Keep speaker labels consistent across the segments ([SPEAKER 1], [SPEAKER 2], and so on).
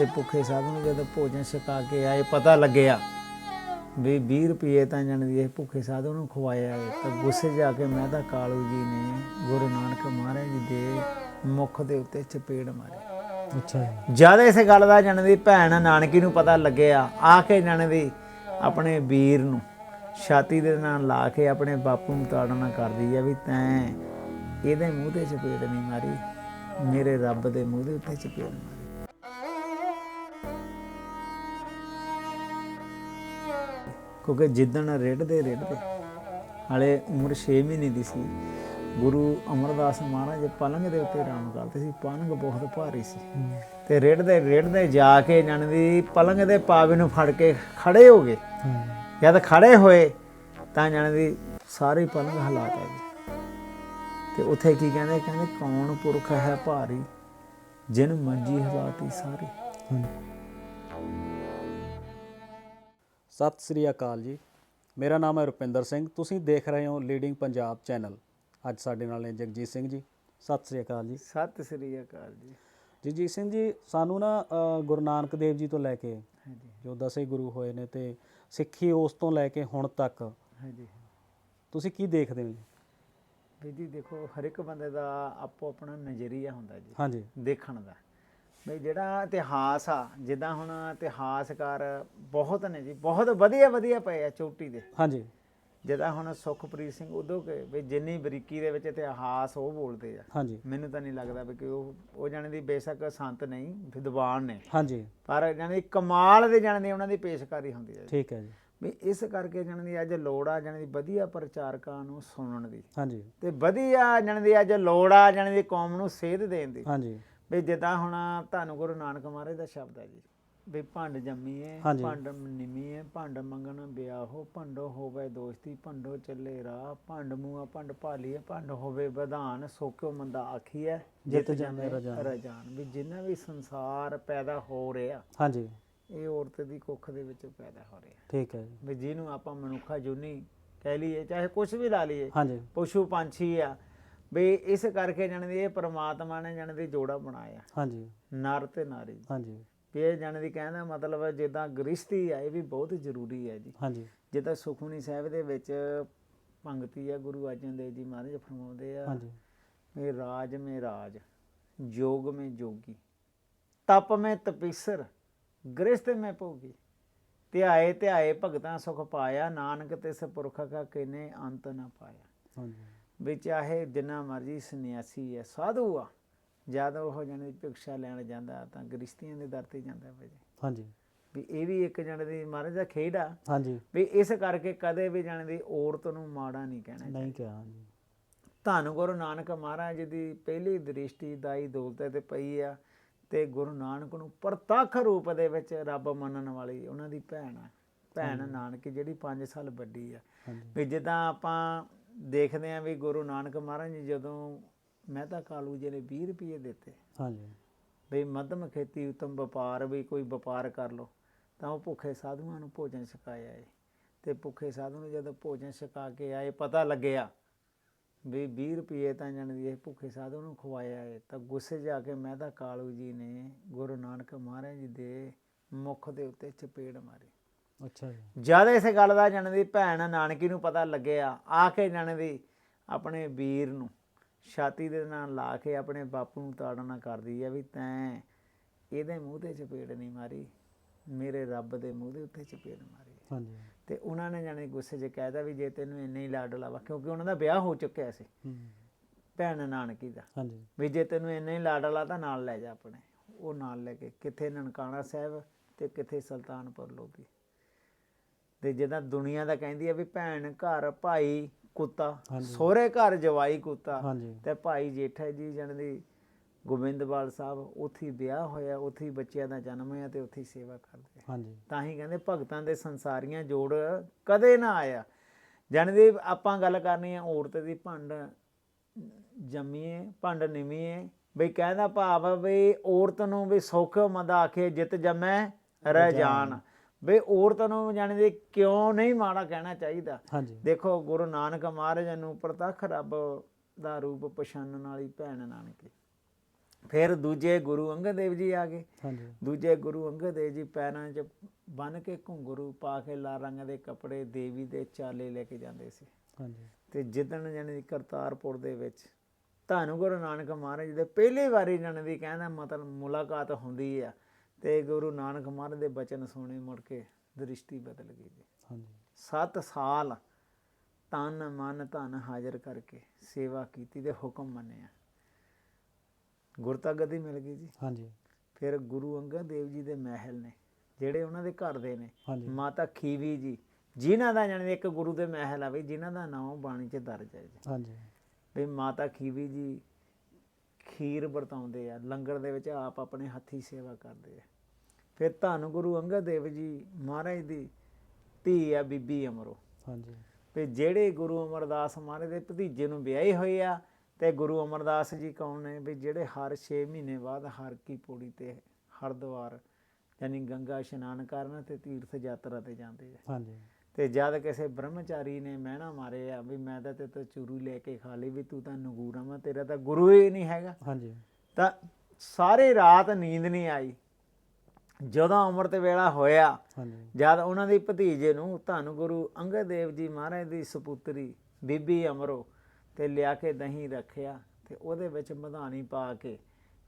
[SPEAKER 1] ਤੇ ਭੁੱਖੇ ਸਾਧੂ ਨੂੰ ਜਦੋਂ ਭੋਜਨ ਛਕਾ ਕੇ ਆਏ ਪਤਾ ਲੱਗਿਆ ਵੀ 20 ਰੁਪਏ ਤਾਂ ਜਣ ਦੀ ਇਹ ਭੁੱਖੇ ਸਾਧੂ ਨੂੰ ਖਵਾਇਆ ਹੈ ਤਾਂ ਗੁੱਸੇ ਆ ਕੇ ਮਹਿਤਾ ਕਾਲੂ ਜੀ ਨੇ ਗੁਰੂ ਨਾਨਕ ਮਹਾਰਾਜ ਜੀ ਦੇ ਮੁਖ ਦੇ ਉੱਤੇ ਚਪੇੜ ਮਾਰੀ।
[SPEAKER 2] ਅੱਛਾ ਜੀ।
[SPEAKER 1] ਜਦ ਇਸ ਗੱਲ ਦਾ ਜਣ ਦੀ ਭੈਣ ਨਾਨਕੀ ਨੂੰ ਪਤਾ ਲੱਗਿਆ ਆ ਕੇ ਜਣ ਦੀ ਆਪਣੇ ਵੀਰ ਨੂੰ ਛਾਤੀ ਦੇ ਨਾਲ ਲਾ ਕੇ ਆਪਣੇ ਬਾਪੂ ਨੂੰ ਤਾੜਨਾ ਕਰਦੀ ਆ ਵੀ ਤੈਂ ਇਹਦੇ ਮੂੰਹ ਤੇ ਚਪੇੜ ਨਹੀਂ ਮਾਰੀ ਮੇਰੇ ਰੱਬ ਦੇ ਮੂੰਹ ਦੇ ਉੱਤੇ ਚਪੇੜ ਮਾਰੀ। ਕਿਉਂਕਿ ਜਿੱਦਣ ਰੇੜਦੇ ਰੇੜਦੇ ਹਾਲੇ ਉਮਰ 6 ਮਹੀਨੇ ਦੀ ਸੀ। ਗੁਰੂ ਅਮਰਦਾਸ ਮਹਾਰਾਜ ਪਲੰਗ ਦੇ ਉੱਤੇ ਆਰਾਮ ਕਰਦੇ ਸੀ ਪਲੰਗ ਬਹੁਤ ਭਾਰੀ ਸੀ। ਤੇ ਰੇੜਦੇ ਰੇੜਦੇ ਜਾ ਕੇ ਜਣ ਦੀ ਪਲੰਗ ਦੇ ਪਾਵੇ ਨੂੰ ਫੜ ਕੇ ਖੜੇ ਹੋ ਗਏ। ਜਦ ਖੜੇ ਹੋਏ ਤਾਂ ਜਣ ਦੀ ਸਾਰੀ ਪਲੰਗ ਹਲਾਤਾ ਜੀ ਤੇ ਉੱਥੇ ਕੀ ਕਹਿੰਦੇ ਕਹਿੰਦੇ ਕੌਣ ਪੁਰਖ ਹੈ ਭਾਰੀ, ਜਿਨ ਮੰਜੀ ਹਲਾਤੀ ਸਾਰੀ।
[SPEAKER 2] ਸਤਿ ਸ੍ਰੀ ਅਕਾਲ ਜੀ। ਮੇਰਾ ਨਾਮ ਹੈ ਰੁਪਿੰਦਰ ਸਿੰਘ। ਤੁਸੀਂ ਦੇਖ ਰਹੇ ਹੋ ਲੀਡਿੰਗ ਪੰਜਾਬ ਚੈਨਲ ਅੱਜ ਸਾਡੇ ਨਾਲ ਨੇ ਜਗਜੀਤ ਸਿੰਘ ਜੀ। ਸਤਿ ਸ੍ਰੀ ਅਕਾਲ ਜੀ।
[SPEAKER 1] ਸਤਿ ਸ੍ਰੀ ਅਕਾਲ ਜੀ।
[SPEAKER 2] ਜਗਜੀਤ ਸਿੰਘ ਜੀ ਸਾਨੂੰ ਨਾ ਗੁਰੂ ਨਾਨਕ ਦੇਵ ਜੀ ਤੋਂ ਲੈ ਕੇ
[SPEAKER 1] ਹਾਂਜੀ।
[SPEAKER 2] ਜੋ ਦਸੇ ਗੁਰੂ ਹੋਏ ਨੇ ਤੇ ਸਿੱਖੀ ਉਸ ਤੋਂ ਲੈ ਕੇ ਹੁਣ ਤੱਕ
[SPEAKER 1] ਹਾਂਜੀ।
[SPEAKER 2] ਤੁਸੀਂ ਕੀ ਦੇਖਦੇ ਹੋ ਜੀ?
[SPEAKER 1] ਵੀ ਜੀ ਦੇਖੋ ਹਰ ਇੱਕ ਬੰਦੇ ਦਾ ਆਪੋ ਆਪਣਾ ਨਜ਼ਰੀਆ ਹੁੰਦਾ ਜੀ।
[SPEAKER 2] ਹਾਂਜੀ।
[SPEAKER 1] ਦੇਖਣ ਦਾ। ਵੀ ਜਿਹੜਾ ਇਤਿਹਾਸ ਆ ਜਿੱਦਾਂ ਹੁਣ ਇਤਿਹਾਸਕਾਰ ਬਹੁਤ ਨੇ ਜੀ ਬਹੁਤ ਵਧੀਆ ਵਧੀਆ ਪਏ ਆ ਚੋਟੀ ਦੇ।
[SPEAKER 2] ਹਾਂਜੀ।
[SPEAKER 1] ਜਿੱਦਾਂ ਹੁਣ ਸੁਖਪ੍ਰੀਤ ਸਿੰਘ ਉਦੋਂ ਕੇ ਵੀ ਜਿੰਨੀ ਬਰੀਕੀ ਦੇ ਵਿੱਚ ਇਤਿਹਾਸ ਉਹ ਬੋਲਦੇ ਆ।
[SPEAKER 2] ਹਾਂਜੀ।
[SPEAKER 1] ਮੈਨੂੰ ਤਾਂ ਨਹੀਂ ਲੱਗਦਾ ਵੀ ਕਿ ਉਹ ਉਹ ਜਾਣੇ ਦੀ ਬੇਸ਼ੱਕ ਸੰਤ ਨਹੀਂ ਵਿਦਵਾਨ ਨੇ।
[SPEAKER 2] ਹਾਂਜੀ।
[SPEAKER 1] ਪਰ ਜਾਣੇ ਕਮਾਲ ਦੇ ਜਾਣੇ ਦੀ ਉਹਨਾਂ ਦੀ ਪੇਸ਼ਕਾਰੀ ਹੁੰਦੀ ਹੈ।
[SPEAKER 2] ਠੀਕ ਹੈ ਜੀ।
[SPEAKER 1] ਵੀ ਇਸ ਕਰਕੇ ਜਾਣੇ ਦੀ ਅੱਜ ਲੋੜ ਆ ਜਾਣੇ ਦੀ ਵਧੀਆ ਪ੍ਰਚਾਰਕਾਂ ਨੂੰ ਸੁਣਨ ਦੀ।
[SPEAKER 2] ਹਾਂਜੀ।
[SPEAKER 1] ਤੇ ਵਧੀਆ ਜਾਣੇ ਦੀ ਅੱਜ ਲੋੜ ਆ ਜਾਣੇ ਦੀ ਕੌਮ ਨੂੰ ਸੇਧ ਦੇਣ ਦੀ।
[SPEAKER 2] ਹਾਂਜੀ।
[SPEAKER 1] ਵੀ ਜਿੱਦਾਂ ਹੁਣ ਧੰਨ ਗੁਰੂ ਨਾਨਕ ਮਹਾਰਾਜ ਦਾ ਸ਼ਬਦ ਹੈ ਜੀ ਵੀ ਭੰਡ ਜੰਮੀਏ
[SPEAKER 2] ਹਾਂਜੀ।
[SPEAKER 1] ਭੰਡ ਨਿਮੀਏ ਭੰਡ ਮੰਗਣ ਵਿਆਹੋ ਭੰਡੋ ਹੋਵੇ ਦੋਸਤੀ ਭੰਡੋ ਚੱਲੇ ਰਾਹ ਭੰਡ ਮੂਆ ਭੰਡ ਭਾਲੀਏ ਭੰਡ ਹੋਵੇ ਵਿਧਾਨ ਸੋਕਿਓ ਮੰਦਾ ਆਖੀਐ
[SPEAKER 2] ਜਿਤ ਜਾਮੇ ਰਜਾਨ।
[SPEAKER 1] ਰਜਾਨ। ਵੀ ਜਿੰਨਾ ਵੀ ਸੰਸਾਰ ਪੈਦਾ ਹੋ ਰਿਹਾ
[SPEAKER 2] ਹਾਂਜੀ।
[SPEAKER 1] ਇਹ ਔਰਤ ਦੀ ਕੁੱਖ ਦੇ ਵਿੱਚ ਪੈਦਾ ਹੋ ਰਿਹਾ।
[SPEAKER 2] ਠੀਕ ਹੈ ਜੀ।
[SPEAKER 1] ਵੀ ਜਿਹਨੂੰ ਆਪਾਂ ਮਨੁੱਖਾ ਜੁਨੀ ਕਹਿ ਲਈਏ ਚਾਹੇ ਕੁਝ ਵੀ ਲਾ ਲਈਏ
[SPEAKER 2] ਹਾਂਜੀ।
[SPEAKER 1] ਪਸ਼ੂ ਪੰਛੀ ਆ ਵੀ ਇਸ ਕਰਕੇ ਜਾਣਦੀ ਇਹ ਪ੍ਰਮਾਤਮਾ ਨੇ ਜਾਣਦੀ ਜੋੜਾ ਬਣਾਇਆ।
[SPEAKER 2] ਹਾਂਜੀ।
[SPEAKER 1] ਨਰ ਤੇ ਨਾਰੀ।
[SPEAKER 2] ਹਾਂਜੀ।
[SPEAKER 1] ਵੀ ਇਹ ਜਾਣਦੀ ਕਹਿੰਦਾ ਮਤਲਬ ਜਿੱਦਾਂ ਗ੍ਰਸਤੀ ਆ ਇਹ ਵੀ ਬਹੁਤ ਜ਼ਰੂਰੀ ਹੈ ਜੀ।
[SPEAKER 2] ਹਾਂਜੀ।
[SPEAKER 1] ਜਿੱਦਾਂ ਸੁਖਮਨੀ ਸਾਹਿਬ ਦੇ ਵਿੱਚ ਪੰਕਤੀ ਆ ਗੁਰੂ ਅਰਜਨ ਦੇਵ ਜੀ ਮਹਾਰਾਜ ਫਰਮਾਉਂਦੇ ਆ
[SPEAKER 2] ਹਾਂਜੀ।
[SPEAKER 1] ਮੇ ਰਾਜ ਮੇ ਰਾਜ ਜੋਗ ਮੇ ਜੋਗੀ ਤਪ ਮੇ ਤਪੀਸਰ ਗ੍ਰਸਤ ਮੇ ਭੋਗੀ। ਧਿਆਏ ਧਿਆਏ ਭਗਤਾਂ ਸੁਖ ਪਾਇਆ ਨਾਨਕ ਤਿਸ ਪੁਰਖ ਕਾ ਕਿਨੇ ਅੰਤ ਨਾ ਪਾਇਆ।
[SPEAKER 2] ਹਾਂਜੀ।
[SPEAKER 1] ਵੀ ਚਾਹੇ ਜਿੰਨਾ ਮਰਜ਼ੀ ਸੰਨਿਆਸੀ ਹੈ ਸਾਧੂ ਆ ਜਦ ਉਹ ਜਣੇ ਭਿਕਸ਼ਾ ਲੈਣ ਜਾਂਦਾ ਤਾਂ ਗ੍ਰਸਤੀਆਂ ਦੇ ਦਰ ਤੇ ਜਾਂਦਾ ਭਾਜੀ
[SPEAKER 2] ਹਾਂਜੀ।
[SPEAKER 1] ਵੀ ਇਹ ਵੀ ਇੱਕ ਜਣੇ ਦੀ ਮਹਾਰਾਜ ਦਾ ਖੇਡ ਆ।
[SPEAKER 2] ਹਾਂਜੀ।
[SPEAKER 1] ਵੀ ਇਸ ਕਰਕੇ ਕਦੇ ਵੀ ਜਣੇ ਦੀ ਔਰਤ ਨੂੰ ਮਾੜਾ ਨਹੀਂ ਕਹਿਣਾ
[SPEAKER 2] ਨਹੀਂ ਕਿਹਾ ਹਾਂਜੀ।
[SPEAKER 1] ਧੰਨ ਗੁਰੂ ਨਾਨਕ ਮਹਾਰਾਜ ਦੀ ਪਹਿਲੀ ਦ੍ਰਿਸ਼ਟੀ ਦਾਈ ਦੌਲਤ ਤੇ ਪਈ ਆ ਤੇ ਗੁਰੂ ਨਾਨਕ ਨੂੰ ਪ੍ਰਤੱਖ ਰੂਪ ਦੇ ਵਿੱਚ ਰੱਬ ਮੰਨਣ ਵਾਲੀ ਉਹਨਾਂ ਦੀ ਭੈਣ ਆ। ਭੈਣ ਨਾਨਕ ਜਿਹੜੀ 5 ਸਾਲ ਵੱਡੀ ਆ। ਵੀ ਜਿੱਦਾਂ ਆਪਾਂ ਦੇਖਦੇ ਆਂ ਵੀ ਗੁਰੂ ਨਾਨਕ ਮਹਾਰਾਜ ਜੀ ਜਦੋਂ ਮਹਿਤਾ ਕਾਲੂ ਜੀ ਨੇ 20 ਰੁਪਏ ਦਿੱਤੇ।
[SPEAKER 2] ਹਾਂਜੀ।
[SPEAKER 1] ਵੀ ਮੱਧਮ ਖੇਤੀ ਉਤਮ ਵਪਾਰ ਵੀ ਕੋਈ ਵਪਾਰ ਕਰ ਲੋ ਤਾਂ ਉਹ ਭੁੱਖੇ ਸਾਧੂਆਂ ਨੂੰ ਭੋਜਨ ਛਕਾਇਆ ਏ। ਤੇ ਭੁੱਖੇ ਸਾਧੂ ਨੂੰ ਜਦੋਂ ਭੋਜਨ ਛਕਾ ਕੇ ਆਏ ਪਤਾ ਲੱਗਿਆ ਵੀ 20 ਰੁਪਏ ਤਾਂ ਜਣ ਦੀ ਇਹ ਭੁੱਖੇ ਸਾਧੂ ਨੂੰ ਖਵਾਇਆ ਏ। ਤਾਂ ਗੁੱਸੇ ਆ ਕੇ ਮਹਿਤਾ ਕਾਲੂ ਜੀ ਨੇ ਗੁਰੂ ਨਾਨਕ ਮਹਾਰਾਜ ਜੀ ਦੇ ਮੁਖ ਦੇ ਉੱਤੇ ਚਪੇੜ ਮਾਰੀ।
[SPEAKER 2] ਅੱਛਾ ਜੀ।
[SPEAKER 1] ਜਦ ਇਸ ਗੱਲ ਦਾ ਜਣ ਦੀ ਭੈਣ ਨਾਨਕੀ ਨੂੰ ਪਤਾ ਲੱਗਿਆ ਆ ਕੇ ਜਣ ਦੀ ਆਪਣੇ ਵੀਰ ਨੂੰ ਛਾਤੀ ਦੇ ਨਾਲ ਲਾ ਕੇ ਆਪਣੇ ਬਾਪੂ ਨੂੰ ਤਾੜਨਾ ਕਰਦੀ ਆ ਵੀ ਤੈਂ ਇਹਦੇ ਮੂੰਹ ਤੇ ਚਪੇੜ ਨਹੀਂ ਮਾਰੀ ਮੇਰੇ ਰੱਬ ਦੇ ਮੂੰਹ ਦੇ ਉੱਤੇ ਚਪੇੜ ਮਾਰੀ।
[SPEAKER 2] ਹਾਂਜੀ।
[SPEAKER 1] ਤੇ ਉਹਨਾਂ ਨੇ ਜਾਣੇ ਗੁੱਸੇ 'ਚ ਕਹਿਦਾ ਵੀ ਜੇ ਤੈਨੂੰ ਇੰਨੇ ਹੀ ਲਾਡਲਾ ਵਾ ਕਿਉਂਕਿ ਉਹਨਾਂ ਦਾ ਵਿਆਹ ਹੋ ਚੁੱਕਿਆ ਸੀ। ਭੈਣ ਨਾਨਕੀ ਦਾ।
[SPEAKER 2] ਹਾਂਜੀ।
[SPEAKER 1] ਵੀ ਜੇ ਤੈਨੂੰ ਇੰਨੇ ਹੀ ਲਾਡਲਾ ਤਾਂ ਨਾਲ ਲੈ ਜਾ ਆਪਣੇ ਉਹ ਨਾਲ ਲੈ ਕੇ ਕਿੱਥੇ ਨਨਕਾਣਾ ਸਾਹਿਬ ਤੇ ਕਿੱਥੇ ਸੁਲਤਾਨਪੁਰ ਲੋਧੀ। ਤੇ ਜਿੱਦਾਂ ਦੁਨੀਆ ਦਾ ਕਹਿੰਦੀ ਆ ਵੀ ਭੈਣ ਘਰ ਭਾਈ ਕੁੱਤਾ। ਸਹੁਰੇ ਘਰ ਜਵਾਈ ਕੁੱਤਾ। ਤੇ ਭਾਈ ਜੇਠਾ ਜੀ ਜਣ ਦੀ ਗੋਬਿੰਦਵਾਲ ਸਾਹਿਬ ਉੱਥੇ ਵਿਆਹ ਹੋਇਆ ਉੱਥੇ ਹੀ ਬੱਚਿਆਂ ਦਾ ਜਨਮ ਹੋਇਆ ਤੇ ਉੱਥੇ ਹੀ ਸੇਵਾ ਕਰਦੇ।
[SPEAKER 2] ਹਾਂਜੀ।
[SPEAKER 1] ਤਾਂ ਹੀ ਕਹਿੰਦੇ ਭਗਤਾਂ ਦੇ ਸੰਸਾਰੀਆਂ ਜੋੜ ਕਦੇ ਨਾ ਆਇਆ। ਜਣ ਦੀ ਆਪਾਂ ਗੱਲ ਕਰਨੀ ਆ ਔਰਤ ਦੀ ਭੰਡ ਜੰਮੀਏ ਭੰਡ ਨਿਮੀਏ ਬਈ ਕਹਿੰਦਾ ਭਾਵ ਆ ਵੀ ਔਰਤ ਨੂੰ ਵੀ ਸੌਖਿਓ ਮੰਦਾ ਆਖੇ ਜਿਤ ਜਮੈ ਰਹਿ ਜਾਣ। ਬਈ ਔਰਤ ਨੂੰ ਜਾਣੀ ਦੀ ਕਿਉਂ ਨਹੀਂ ਮਾੜਾ ਕਹਿਣਾ ਚਾਹੀਦਾ? ਦੇਖੋ ਗੁਰੂ ਨਾਨਕ ਮਹਾਰਾਜ ਨੂੰ ਪ੍ਰਤੱਖ ਰੱਬ ਦਾ ਰੂਪ ਪਛਾਣਨ ਵਾਲੀ ਭੈਣ ਨਾਨਕੀ ਫਿਰ ਦੂਜੇ ਗੁਰੂ ਅੰਗਦ ਦੇਵ ਜੀ ਆ ਗਏ। ਦੂਜੇ ਗੁਰੂ ਅੰਗਦ ਦੇਵ ਜੀ ਪੈਰਾਂ 'ਚ ਬੰਨ ਕੇ ਘੁੰਗਰੂ ਪਾ ਕੇ ਲਾਲ ਰੰਗ ਦੇ ਕੱਪੜੇ ਦੇਵੀ ਦੇ ਚਾਲੇ ਲੈ ਕੇ ਜਾਂਦੇ ਸੀ।
[SPEAKER 2] ਹਾਂਜੀ।
[SPEAKER 1] ਤੇ ਜਿੱਦਣ ਜਾਣੀ ਦੀ ਕਰਤਾਰਪੁਰ ਦੇ ਵਿੱਚ ਧੰਨ ਗੁਰੂ ਨਾਨਕ ਮਹਾਰਾਜ ਦੇ ਪਹਿਲੀ ਵਾਰੀ ਜਾਣੀ ਦੀ ਕਹਿੰਦਾ ਮਤਲਬ ਮੁਲਾਕਾਤ ਹੁੰਦੀ ਆ। ਤੇ ਗੁਰੂ ਨਾਨਕ ਮਹਾਰਾਜ ਦੇ ਬਚਨ ਸੁਣੇ ਮੁੜ ਕੇ ਦ੍ਰਿਸ਼ਟੀ ਬਦਲ ਗਈ ਜੀ।
[SPEAKER 2] ਹਾਂਜੀ।
[SPEAKER 1] 7 ਸਾਲ ਤਨ ਮਨ ਧਨ ਹਾਜ਼ਰ ਕਰਕੇ ਸੇਵਾ ਕੀਤੀ ਤੇ ਹੁਕਮ ਮੰਨਿਆ। ਗੁਰਤਾ ਗੱਦੀ ਮਿਲ ਗਈ ਜੀ।
[SPEAKER 2] ਹਾਂਜੀ।
[SPEAKER 1] ਫਿਰ ਗੁਰੂ ਅੰਗਦ ਦੇਵ ਜੀ ਦੇ ਮਹਿਲ ਨੇ ਜਿਹੜੇ ਉਹਨਾਂ ਦੇ ਘਰ ਦੇ ਨੇ ਮਾਤਾ ਖੀਵੀ ਜੀ ਜਿਨ੍ਹਾਂ ਦਾ ਜਾਣੀ ਇੱਕ ਗੁਰੂ ਦੇ ਮਹਿਲ ਆ ਵੀ ਜਿਨ੍ਹਾਂ ਦਾ ਨਾਮ ਬਾਣੀ 'ਚ ਦਰਜ ਹੈ ਜੀ।
[SPEAKER 2] ਹਾਂਜੀ।
[SPEAKER 1] ਵੀ ਮਾਤਾ ਖੀਵੀ ਜੀ ਖੀਰ ਵਰਤਾਉਂਦੇ ਆ ਲੰਗਰ ਦੇ ਵਿੱਚ ਆਪ ਆਪਣੇ ਹੱਥੀ ਸੇਵਾ ਕਰਦੇ ਆ। ਫਿਰ ਧੰਨ ਗੁਰੂ ਅੰਗਦ ਦੇਵ ਜੀ ਮਹਾਰਾਜ ਦੀ ਧੀ ਆ ਬੀਬੀ ਅਮਰੋ।
[SPEAKER 2] ਹਾਂਜੀ।
[SPEAKER 1] ਵੀ ਜਿਹੜੇ ਗੁਰੂ ਅਮਰਦਾਸ ਮਹਾਰਾਜ ਦੇ ਭਤੀਜੇ ਨੂੰ ਵਿਆਹੇ ਹੋਏ ਆ ਤੇ ਗੁਰੂ ਅਮਰਦਾਸ ਜੀ ਕੌਣ ਨੇ? ਵੀ ਜਿਹੜੇ ਹਰ 6 ਮਹੀਨੇ ਬਾਅਦ ਹਰ ਕੀ ਪੌੜੀ ਤੇ ਹਰਦੁਆਰ ਯਾਨੀ ਗੰਗਾ ਇਸ਼ਨਾਨ ਕਰਨ ਤੇ ਤੀਰਥ ਯਾਤਰਾ ਤੇ ਜਾਂਦੇ ਆ।
[SPEAKER 2] ਹਾਂਜੀ।
[SPEAKER 1] ਤੇ ਜਦ ਕਿਸੇ ਬ੍ਰਹਮਚਾਰੀ ਨੇ ਮਹਿਣਾ ਮਾਰੇ ਆ ਵੀ ਮੈਂ ਤਾਂ ਤੇ ਤੋਂ ਚੂਰੂ ਲੈ ਕੇ ਖਾ ਲਈ ਵੀ ਤੂੰ ਤਾਂ ਨਗੂਰਾ ਮੈਂ ਤੇਰਾ ਤਾਂ ਗੁਰੂ ਹੀ ਨਹੀਂ ਹੈਗਾ।
[SPEAKER 2] ਹਾਂਜੀ।
[SPEAKER 1] ਤਾਂ ਸਾਰੀ ਰਾਤ ਨੀਂਦ ਨਹੀਂ ਆਈ। ਜਦੋਂ ਅੰਮ੍ਰਿਤ ਵੇਲਾ ਹੋਇਆ ਜਦ ਉਹਨਾਂ ਦੀ ਭਤੀਜੇ ਨੂੰ ਧੰਨ ਗੁਰੂ ਅੰਗਦ ਦੇਵ ਜੀ ਮਹਾਰਾਜ ਦੀ ਸੁਪੁੱਤਰੀ ਬੀਬੀ ਅਮਰੋ ਤੇ ਲਿਆ ਕੇ ਦਹੀਂ ਰੱਖਿਆ ਤੇ ਉਹਦੇ ਵਿੱਚ ਮਧਾਣੀ ਪਾ ਕੇ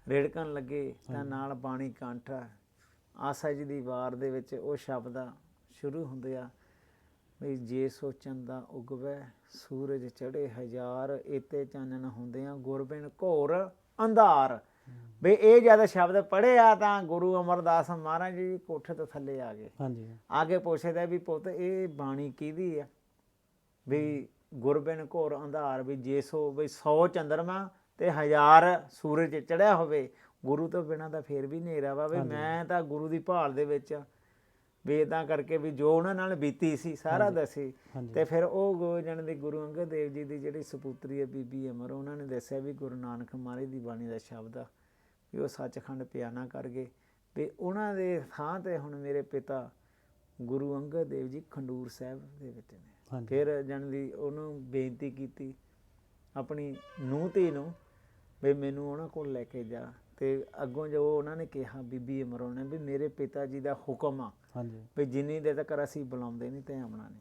[SPEAKER 1] ਰੇੜਕਣ ਲੱਗੇ ਤਾਂ ਨਾਲ ਬਾਣੀ ਕੰਠ ਆਸਾ ਜੀ ਦੀ ਵਾਰ ਦੇ ਵਿੱਚ ਉਹ ਸ਼ਬਦ ਸ਼ੁਰੂ ਹੁੰਦੇ ਆ। ਵੀ ਜੇ ਸੋਚਣ ਦਾ ਉਗਵੈ ਸੂਰਜ ਚੜੇ ਹਜ਼ਾਰ ਏਤੇ ਚਾਨਣ ਹੁੰਦਿਆਂ ਗੁਰਬਿਨ ਘੋਰ ਅੰਧਾਰ। ਵੀ ਇਹ ਜਦ ਸ਼ਬਦ ਪੜਿਆ ਤਾਂ ਗੁਰੂ ਅਮਰਦਾਸ ਮਹਾਰਾਜ ਜੀ ਕੋਠੇ ਤੋਂ ਥੱਲੇ ਆ ਗਏ।
[SPEAKER 2] ਹਾਂਜੀ।
[SPEAKER 1] ਆਗੇ ਪੁੱਛਦਾ ਵੀ ਪੁੱਤ ਇਹ ਬਾਣੀ ਕਿਹਦੀ ਆ? ਵੀ ਗੁਰਬਿਨ ਘੋਰ ਅੰਧਾਰ ਵੀ ਜੇ ਸੋ ਵੀ 100 ਚੰਦਰਮਾ ਤੇ ਹਜ਼ਾਰ ਸੂਰਜ ਚੜਿਆ ਹੋਵੇ ਗੁਰੂ ਤੋਂ ਬਿਨਾ ਤਾਂ ਫੇਰ ਵੀ ਹਨੇਰਾ ਵਾ। ਵੀ ਮੈਂ ਤਾਂ ਗੁਰੂ ਦੀ ਭਾਲ ਦੇ ਵਿੱਚ ਆ। ਵੀ ਇਦਾਂ ਕਰਕੇ ਵੀ ਜੋ ਉਹਨਾਂ ਨਾਲ ਬੀਤੀ ਸੀ ਸਾਰਾ ਦੱਸੀ। ਤੇ ਫਿਰ ਉਹ ਗੋਜਣ ਦੇ ਗੁਰੂ ਅੰਗਦ ਦੇਵ ਜੀ ਦੀ ਜਿਹੜੀ ਸੁਪੁੱਤਰੀ ਹੈ ਬੀਬੀ ਅਮਰ ਉਹਨਾਂ ਨੇ ਦੱਸਿਆ ਵੀ ਗੁਰੂ ਨਾਨਕ ਮਹਾਰਾਜ ਦੀ ਬਾਣੀ ਦਾ ਸ਼ਬਦ ਆ ਵੀ ਉਹ ਸੱਚਖੰਡ ਪਿਆਨਾ ਕਰ ਗਏ। ਵੀ ਉਹਨਾਂ ਦੇ ਥਾਂ ਤੇ ਹੁਣ ਮੇਰੇ ਪਿਤਾ ਗੁਰੂ ਅੰਗਦ ਦੇਵ ਜੀ ਖੰਡੂਰ ਸਾਹਿਬ ਦੇ ਵਿੱਚ ਨੇ। ਫਿਰ ਜਣ ਦੀ ਉਹਨੂੰ ਬੇਨਤੀ ਕੀਤੀ ਆਪਣੀ ਨੂੰਹ ਧੀ ਨੂੰ ਵੀ ਮੈਨੂੰ ਉਹਨਾਂ ਕੋਲ ਲੈ ਕੇ ਜਾ। ਤੇ ਅੱਗੋਂ ਜੋ ਉਹਨਾਂ ਨੇ ਕਿਹਾ ਬੀਬੀ ਅਮਰੋਂ ਨੇ ਵੀ ਮੇਰੇ ਪਿਤਾ ਜੀ ਦਾ ਹੁਕਮ ਆ
[SPEAKER 2] ਹਾਂਜੀ।
[SPEAKER 1] ਵੀ ਜਿੰਨੀ ਦੇਰ ਤੱਕ ਅਸੀਂ ਬੁਲਾਉਂਦੇ ਨਹੀਂ ਤੇ ਆਉਣਾ ਨਹੀਂ।